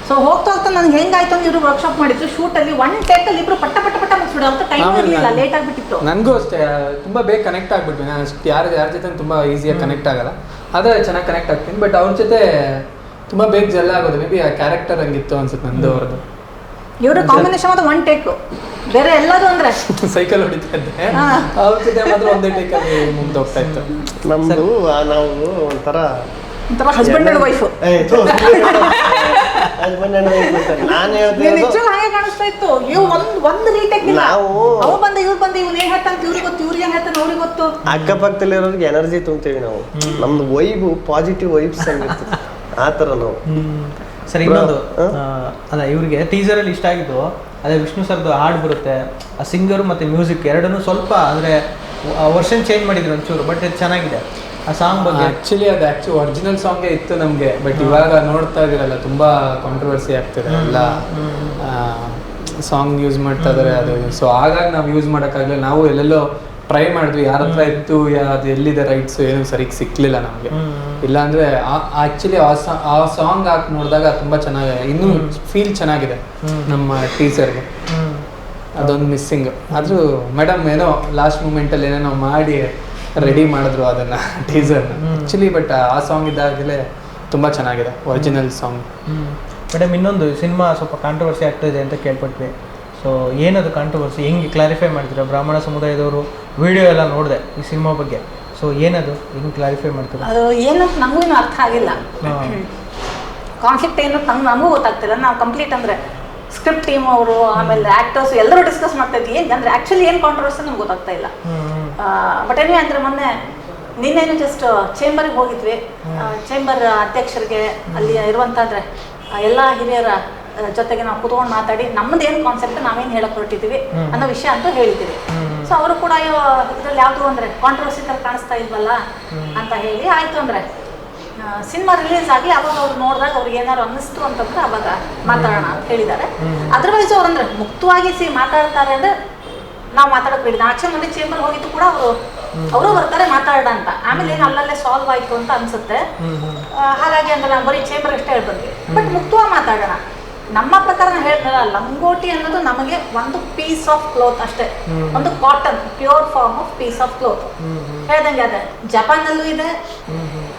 ಸೊ ಹೋಗ್ತಾ ಹೋಗ್ತಾ ನನಗೆ ಹೆಂಗಾಯ್ತು ಅಂತ ಇವರು ವರ್ಕ್ಶಾಪ್ ಮಾಡಿದ್ರು ಶೂಟ್ ಅಲ್ಲಿ ಒನ್ ಟೇಕ್ ಅಲ್ಲಿ ಇಬ್ರು ಪಟ್ಟ ಪಟ್ಟ ಪಟ್ಟ ಮುಗಿಸ್ಬಿಡು ಅಂತ ಟೈಮ್ ಇರಲಿಲ್ಲ ಲೇಟ್ ಆಗಿಬಿಟ್ಟಿತ್ತು. ನನಗೂ ಅಷ್ಟೇ ತುಂಬಾ ಬೇಗ ಕನೆಕ್ಟ್ ಆಗ್ಬಿಟ್ವಿ. ನಾನು ಅಷ್ಟು ಯಾರ ಯಾರ ಜೊತೆ ತುಂಬಾ ಈಸಿಯಾಗಿ ಕನೆಕ್ಟ್ ಆಗಲ್ಲ. ಆದರೆ ಚೆನ್ನಾಗಿ ಕನೆಕ್ಟ್ ಆಗ್ತೀನಿ. ಬಟ್ ಅವ್ರ ಜೊತೆ ತುಂಬಾ ಬೇಗ ಜಲ್ಲ ಆಗೋದು ಮೇ ಬಿ ಆ ಕ್ಯಾರೆಕ್ಟರ್ ಹಂಗಿತ್ತು ಅನ್ಸುತ್ತೆ ನಂದು ಅವ್ರದ್ದು. ಇವರು ಕಾಂಬಿನೇಷನ್ ಅದು ಒನ್ ಟೇಕ್ ಬೇರೆ ಎಲ್ಲದು ಅಂದ್ರೆ ಸೈಕಲ್ (laughs) ಹೊಡಿತಾ ಇದ್ದೆ. ಅವ್ರ ಜೊತೆ ಮಾತ್ರ ಒಂದೇ ಟೇಕಲ್ಲಿ ಮುಂದೆ ಹೋಗ್ತಾ ಇತ್ತು. ನಮ್ದು ನಾವು ಒಂಥರ ಒಂಥರ ಹಸ್ಬೆಂಡ್ ಅಂಡ್ ವೈಫ್ ನಾನು ನೀನ್ ಹೇಳ್ತೀನಿ ನಿಜವಾಗ್ಲೂ ಹಾಗೆ ಕಾಣಿಸ್ತಾ ಇತ್ತು. ಇವ್ ಒಂದ್ ಒಂದ್ ರೀಟೇಕ್ ಇಲ್ಲ ನಾವು- ಅವ ಬಂದ ಇವ್ರು ಬಂದ ಇವ್ರು ಏನ್ ಹೇಳ್ತಾನೆ ಇವ್ರಿಗೆ ಗೊತ್ತು. ಇವ್ರಿಗೆ ಏನ್ ಹೇಳ್ತಾನೆ ಅವ್ರಿಗೆ ಗೊತ್ತು. ಅಕ್ಕಪಕ್ಕದಲ್ಲಿರೋರಿಗೆ ಎನರ್ಜಿ ತುಂಬ್ತೀವಿ ನಾವು. ನಮ್ದು ವೈಬು ಪಾಸಿಟಿವ್ ವೈಬ್ಸ್ ಆಗಿರ್ತದೆ ಆ ಥರ ನಾವು. ಸರಿ ಇನ್ನೊಂದು. ಆ, ಅಲ್ಲ ಇವ್ರಿಗೆ ಟೀಸರ್ ಅಲ್ಲಿ ಇಷ್ಟ ಆಗಿದ್ದು ಅದೇ ವಿಷ್ಣು ಸರ್ದು ಹಾಡ್ ಬರುತ್ತೆ. ಆ ಸಿಂಗರ್ ಮತ್ತೆ ಮ್ಯೂಸಿಕ್ ಎರಡನ್ನೂ ಸ್ವಲ್ಪ ಅಂದ್ರೆ ವರ್ಷನ್ ಚೇಂಜ್ ಮಾಡಿದ್ರು ಒಂಚೂರು ಬಟ್ ಇದು ಚೆನ್ನಾಗಿದೆ. ಆ ಸಾಂಗ್ ಬಗ್ಗೆ ಆಕ್ಚುಲಿ ಅದು ಆ್ಯಕ್ಚುಲಿ ಒರಿಜಿನಲ್ ಸಾಂಗೇ ಇತ್ತು ನಮಗೆ ಬಟ್ ಇವಾಗ ನೋಡ್ತಾ ಇದ್ದೀರಲ್ಲ ತುಂಬಾ ಕಾಂಟ್ರವರ್ಸಿ ಆಗ್ತಿದೆ ಎಲ್ಲ. ಸಾಂಗ್ ಯೂಸ್ ಮಾಡ್ತಾ ಇದಾರೆ ಅದು. ಸೊ ಹಾಗಾಗಿ ನಾವು ಯೂಸ್ ಮಾಡೋಕ್ಕಾಗಲಿಲ್ಲ. ನಾವು ಎಲ್ಲೆಲ್ಲೋ ಟ್ರೈ ಮಾಡಿದ್ವಿ. ಯಾರ ಹತ್ರ ಇತ್ತು ಯಾ- ಅದು ಎಲ್ಲಿದೆ ರೈಟ್ಸ್ ಏನು ಸರಿಗೆ ಸಿಕ್ಲಿಲ್ಲ ನಮಗೆ. ಇಲ್ಲಾಂದ್ರೆ ಆಕ್ಚುಲಿ ಆ ಆ ಸಾಂಗ್ ಹಾಕಿ ನೋಡಿದಾಗ ತುಂಬಾ ಚೆನ್ನಾಗಿದೆ ಇನ್ನೂ ಫೀಲ್ ಚೆನ್ನಾಗಿದೆ ನಮ್ಮ ಟೀಚರ್ಗೆ. ಅದೊಂದು ಮಿಸ್ಸಿಂಗ್ ಆದ್ರೂ ಮೇಡಮ್ ಏನೋ ಲಾಸ್ಟ್ ಮೂಮೆಂಟಲ್ಲಿ ಏನೇನೋ ಮಾಡಿ ರೆಡಿ ಮಾಡಿದ್ರು ಅದನ್ನ ಟೀಸರ್ ಆಕ್ಚುಲಿ ಬಟ್ ಆ ಸಾಂಗ್ ಇದ್ದಾಗಲೇ ತುಂಬ ಚೆನ್ನಾಗಿದೆ ಒರಿಜಿನಲ್ ಸಾಂಗ್ ಮೇಡಮ್ ಇನ್ನೊಂದು ಸಿನಿಮಾ ಸ್ವಲ್ಪ ಕಾಂಟ್ರವರ್ಸಿ ಆಗ್ತಿದೆ ಅಂತ ಕೇಳ್ಪಟ್ವಿ. ಸೊ ಏನದು ಕಾಂಟ್ರವರ್ಸಿ ಹೆಂಗೆ ಕ್ಲಾರಿಫೈ ಮಾಡ್ತೀರಾ? ಬ್ರಾಹ್ಮಣ ಸಮುದಾಯದವರು ವಿಡಿಯೋ ಎಲ್ಲ ನೋಡಿದೆ ಈ ಸಿನಿಮಾ ಬಗ್ಗೆ. ಸೊ ಏನದು? ಹೆಂಗೆ ಕ್ಲಾರಿಫೈ ಮಾಡ್ತೀರಾ? ಅದು ಏನು ನಮಗೂ ಏನು ಅರ್ಥ ಆಗಿಲ್ಲ. ಕಾನ್ಫ್ಲಿಕ್ಟ್ ಏನು ನಮ್ಗೆ ನಮಗೂ ಗೊತ್ತಾಗ್ತಿಲ್ಲ. ನಾವು ಕಂಪ್ಲೀಟ್ ಅಂದರೆ ಸ್ಕ್ರಿಪ್ಟ್ ಟೀಮ್ ಅವರು ಆಮೇಲೆ ಆ್ಯಕ್ಟರ್ಸ್ ಎಲ್ಲರೂ ಡಿಸ್ಕಸ್ ಮಾಡ್ತಾ ಇದ್ವಿ. ಅಂದರೆ ಆ್ಯಕ್ಚುಲಿ ಆಕ್ಚುಲಿ ಏನು ಕಾಂಟ್ರವರ್ಸಿ ನಮ್ಗೆ ಗೊತ್ತಾಗ್ತಾ ಇಲ್ಲ. ಬಟ್ ಏನೇ ಅಂದ್ರೆ ಮೊನ್ನೆ ನಿನ್ನೇನು ಜಸ್ಟ್ ಚೇಂಬರ್ಗೆ ಹೋಗಿದ್ವಿ. ಚೇಂಬರ್ ಅಧ್ಯಕ್ಷರಿಗೆ ಅಲ್ಲಿ ಇರುವಂತ ಅಂದ್ರೆ ಎಲ್ಲ ಹಿರಿಯರ ಜೊತೆಗೆ ನಾವು ಕುತ್ಕೊಂಡು ಮಾತಾಡಿ ನಮ್ಮದು ಏನು ಕಾನ್ಸೆಪ್ಟ್ ನಾವೇನು ಹೇಳಕ್ ಹೊರಟಿದ್ದೀವಿ ಅನ್ನೋ ವಿಷಯ ಅಂತೂ ಹೇಳಿದ್ದೀವಿ. ಸೊ ಅವರು ಕೂಡ ಇದ್ರಲ್ಲಿ ಯಾವುದು ಅಂದ್ರೆ ಕಾಂಟ್ರವರ್ಸಿ ತರ ಕಾಣಿಸ್ತಾ ಇಲ್ವಲ್ಲ ಅಂತ ಹೇಳಿ ಆಯ್ತು ಅಂದ್ರೆ ಸಿನಿಮಾ ರಿಲೀಸ್ ಆಗಿ ಅವಾಗ ಅವ್ರು ನೋಡಿದಾಗ ಅವ್ರಿಗೆ ಏನಾದ್ರು ಅನ್ನಿಸ್ತು ಅಂತಂದ್ರೆ ಅವಾಗ ಮಾತಾಡೋಣ ಅಂತ ಹೇಳಿದ್ದಾರೆ. ಅದರ್ವೈಸ್ ಅವ್ರಂದ್ರೆ ಮುಕ್ತವಾಗಿ ಸಿ ಮಾತಾಡ್ತಾರೆ ಅಂದ್ರೆ ನಾವು ಮಾತಾಡಕ್ ಬಿಡಿದ. ಆಚೆ ಮಂದಿ ಚೇಂಬರ್ ಹೋಗಿದ್ದು ಕೂಡ ಅವರು ಅವರು ಬರ್ತಾರೆ ಮಾತಾಡ ಅಂತ. ಆಮೇಲೆ ಏನು ಅಲ್ಲಲ್ಲೇ ಸಾಲ್ವ್ ಆಯ್ತು ಅಂತ ಅನ್ಸುತ್ತೆ. ಹಾಗಾಗಿ ಅಂದ್ರೆ ನಾವು ಬರೀ ಚೇಂಬರ್ ಅಷ್ಟೇ ಹೇಳ್ಬಂದ್ವಿ ಬಟ್ ಮುಕ್ತವಾಗಿ ಮಾತಾಡೋಣ. ನಮ್ಮ ಪ್ರಕಾರ ಹೇಳ್ತಾರಲ್ಲ ಲಂಗೋಟಿ ಅನ್ನೋದು ನಮಗೆ ಒಂದು ಪೀಸ್ ಆಫ್ ಕ್ಲೋತ್ ಅಷ್ಟೇ. ಒಂದು cotton pure form of piece of cloth ಹೇಳ್ದಂಗೆ ಅದೇ ಜಪಾನಲ್ಲೂ ಇದೆ.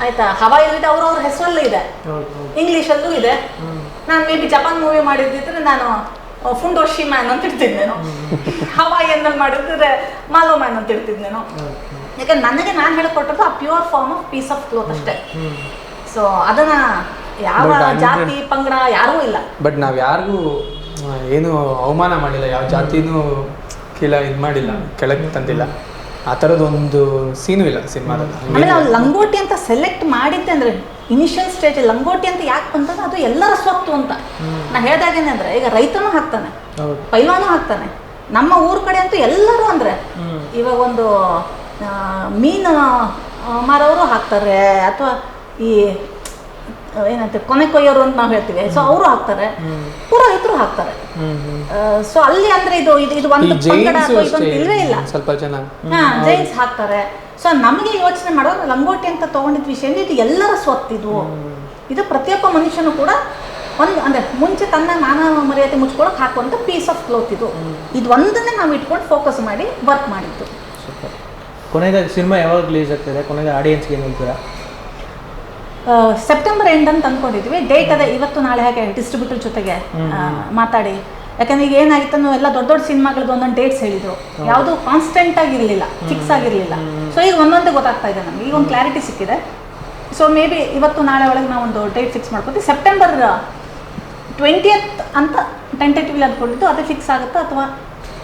ಆಯ್ತಾ ಹವಾಯಲ್ಲೂ ಇದೆ ಅವ್ರವ್ರ ಹೆಸರಲ್ಲೂ ಇದೆ. ಇಂಗ್ಲಿಷಲ್ಲೂ ಇದೆ. ನಾನು ಮೇ ಬಿ ಜಪಾನ್ ಮೂವಿ ಮಾಡಿದ್ದಿದ್ರೆ ನಾನು ಫುಂಡೋಶಿ ಮ್ಯಾನ್ ಅಂತ ಇರ್ತಿದ್ನೇನೋ ಹವಾಯಿಯನ್ನಲ್ಲಿ ಮಾಡಿದ್ರೆ ಮಾಲೋ ಮ್ಯಾನ್ ಅಂತ ಇರ್ತಿದ್ನೇನೋ ಯಾಕಂದ್ರೆ ನನಗೆ ನಾನು ಹೇಳಿಕೊಟ್ಟದ್ದು ಆ pure form of piece of cloth ಅಷ್ಟೇ. ಸೊ ಅದನ್ನ ಯಾವ ಜಾತಿ ಪಂಗಡ ಯಾರೂ ಇಲ್ಲ. ಬಟ್ ನಾವು ಯಾರಿಗೂ ಏನು ಅವಮಾನ ಮಾಡಿಲ್ಲ. ಯಾವ ಜಾತಿನೂ ಕೀಳ ಇದು ಮಾಡಿಲ್ಲ ಕೆಳಗೆ ತಂದಿಲ್ಲ. ಆ ಥರದ್ದು ಒಂದು ಸೀನು ಇಲ್ಲ ಸಿನಿಮಾದಲ್ಲಿ. ಲಂಗೋಟಿ ಅಂತ ಸೆಲೆಕ್ಟ್ ಮಾಡಿದ್ದೆ ಅಂದ್ರೆ ಇನಿಷಿಯಲ್ ಸ್ಟೇಜ್ ಲಂಗೋಟಿ ಅಂತ ಯಾಕೆ ಬಂತಂದ್ರೆ ಅದು ಎಲ್ಲರ ಸ್ವತ್ತು ಅಂತ. ನಾನು ಹೇಳ್ದಾಗೇನೆ ಅಂದ್ರೆ ಈಗ ರೈತನೂ ಹಾಕ್ತಾನೆ ಪೈಲಾನು ಪೈಲ್ವಾನು ಹಾಕ್ತಾನೆ. ನಮ್ಮ ಊರ್ ಕಡೆ ಅಂತೂ ಎಲ್ಲರೂ ಅಂದ್ರೆ ಇವಾಗ ಒಂದು ಮೀನು ಮಾರೋರು ಹಾಕ್ತಾರೆ ಅಥವಾ ಈ ಏನಂತೆ ಕೊನೆ ಕೊಯ್ಯೋರು ಅಂತ ನಾವು ಹೇಳ್ತೀವಿ. ಸೊ ಅವರು ಹಾಕ್ತಾರೆ ಪುರೋಹಿತರು ಹಾಕ್ತಾರೆ. ಸೊ ಅಲ್ಲಿ ಅಂದ್ರೆ ಇದು ಇದು ಒಂದು ಪಂಗಡ ಇಲ್ವೇ ಇಲ್ಲ. ಸ್ವಲ್ಪ ಜನ. ಹಾ ಜೈನ್ಸ್ ಹಾಕ್ತಾರೆ. ಸೊ ನಮಗೆ ಯೋಚನೆ ಮಾಡೋದು ಲಂಗೋಟಿ ಅಂತ ತೊಗೊಂಡಿದ್ದ ವಿಷಯ ಅಂದರೆ ಇದು ಎಲ್ಲರ ಸ್ವತ್ತಿದು ಇದು. ಪ್ರತಿಯೊಬ್ಬ ಮನುಷ್ಯನೂ ಕೂಡ ಒಂದು ಅಂದರೆ ಮುಂಚೆ ತನ್ನ ಮಾನವ ಮರ್ಯಾದೆ ಮುಚ್ಕೊಳ್ಳೋಕೆ ಹಾಕುವಂಥ ಪೀಸ್ ಆಫ್ ಕ್ಲೋತ್ ಇದು. ಇದು ಒಂದನ್ನೇ ನಾವು ಇಟ್ಕೊಂಡು ಫೋಕಸ್ ಮಾಡಿ ವರ್ಕ್ ಮಾಡಿದ್ದು. ಕೊನೆಗೆ ಕೊನೆಯದಾಗಿ ಸಿನಿಮಾ ಯಾವಾಗ ರಿಲೀಸ್ ಆಗ್ತದೆ ಕೊನೆಗೆ ಆಡಿಯನ್ಸ್ಗೆ ಏನು ಹೇಳ್ತೀರಾ? ಸೆಪ್ಟೆಂಬರ್ ಎಂಡ್ ಅಂತ ಅಂದ್ಕೊಂಡಿದ್ವಿ ಡೇಟ್ ಅದೇ ಇವತ್ತು ನಾಳೆ ಹಾಗೆ ಡಿಸ್ಟ್ರಿಬ್ಯೂಟರ್ ಜೊತೆಗೆ ಮಾತಾಡಿ. ಯಾಕಂದ್ರೆ ಈಗ ಏನಾಗಿತ್ತು ನಾವು ಎಲ್ಲ ದೊಡ್ಡ ದೊಡ್ಡ ಸಿನಿಮಾಗಳದ್ದು ಒಂದೊಂದು ಡೇಟ್ಸ್ ಹೇಳಿದ್ರು. ಯಾವುದು ಕಾನ್ಸ್ಟೆಂಟ್ ಆಗಿರಲಿಲ್ಲ ಫಿಕ್ಸ್ ಆಗಿರಲಿಲ್ಲ. ಸೊ ಈಗ ಒಂದೊಂದೇ ಗೊತ್ತಾಗ್ತಾ ಇದೆ ನಮಗೆ. ಈಗ ಒಂದು ಕ್ಲಾರಿಟಿ ಸಿಕ್ಕಿದೆ. ಸೊ ಮೇ ಬಿ ಇವತ್ತು ನಾಳೆ ಒಳಗೆ ನಾವು ಒಂದು ಡೇಟ್ ಫಿಕ್ಸ್ ಮಾಡ್ಕೊತೀವಿ. ಸೆಪ್ಟೆಂಬರ್ ಟ್ವೆಂಟಿಯತ್ ಅಂತ ಟೆಂಟೇಟಿವ್ಲಿ ಅಂದ್ಕೊಂಡಿದ್ದು ಅದೇ ಫಿಕ್ಸ್ ಆಗುತ್ತಾ ಅಥವಾ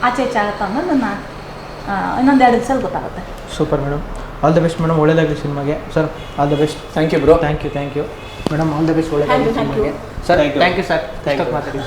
ಆಚೆ ಈಚೆ ಆಗುತ್ತಾ ಅನ್ನೋದು ನನ್ನ ಇನ್ನೊಂದು ಎರಡು ದಿವಸ ಗೊತ್ತಾಗುತ್ತೆ. Super madam all the best madam ಒಳ್ಳೇದಾಗಲಿ ಸಿನಿಮಾಗೆ. Sir all the best thank you bro thank you thank you madam all the best ಒಳ್ಳೆ sir thank you sir thank you ಮಾತಾಡಿ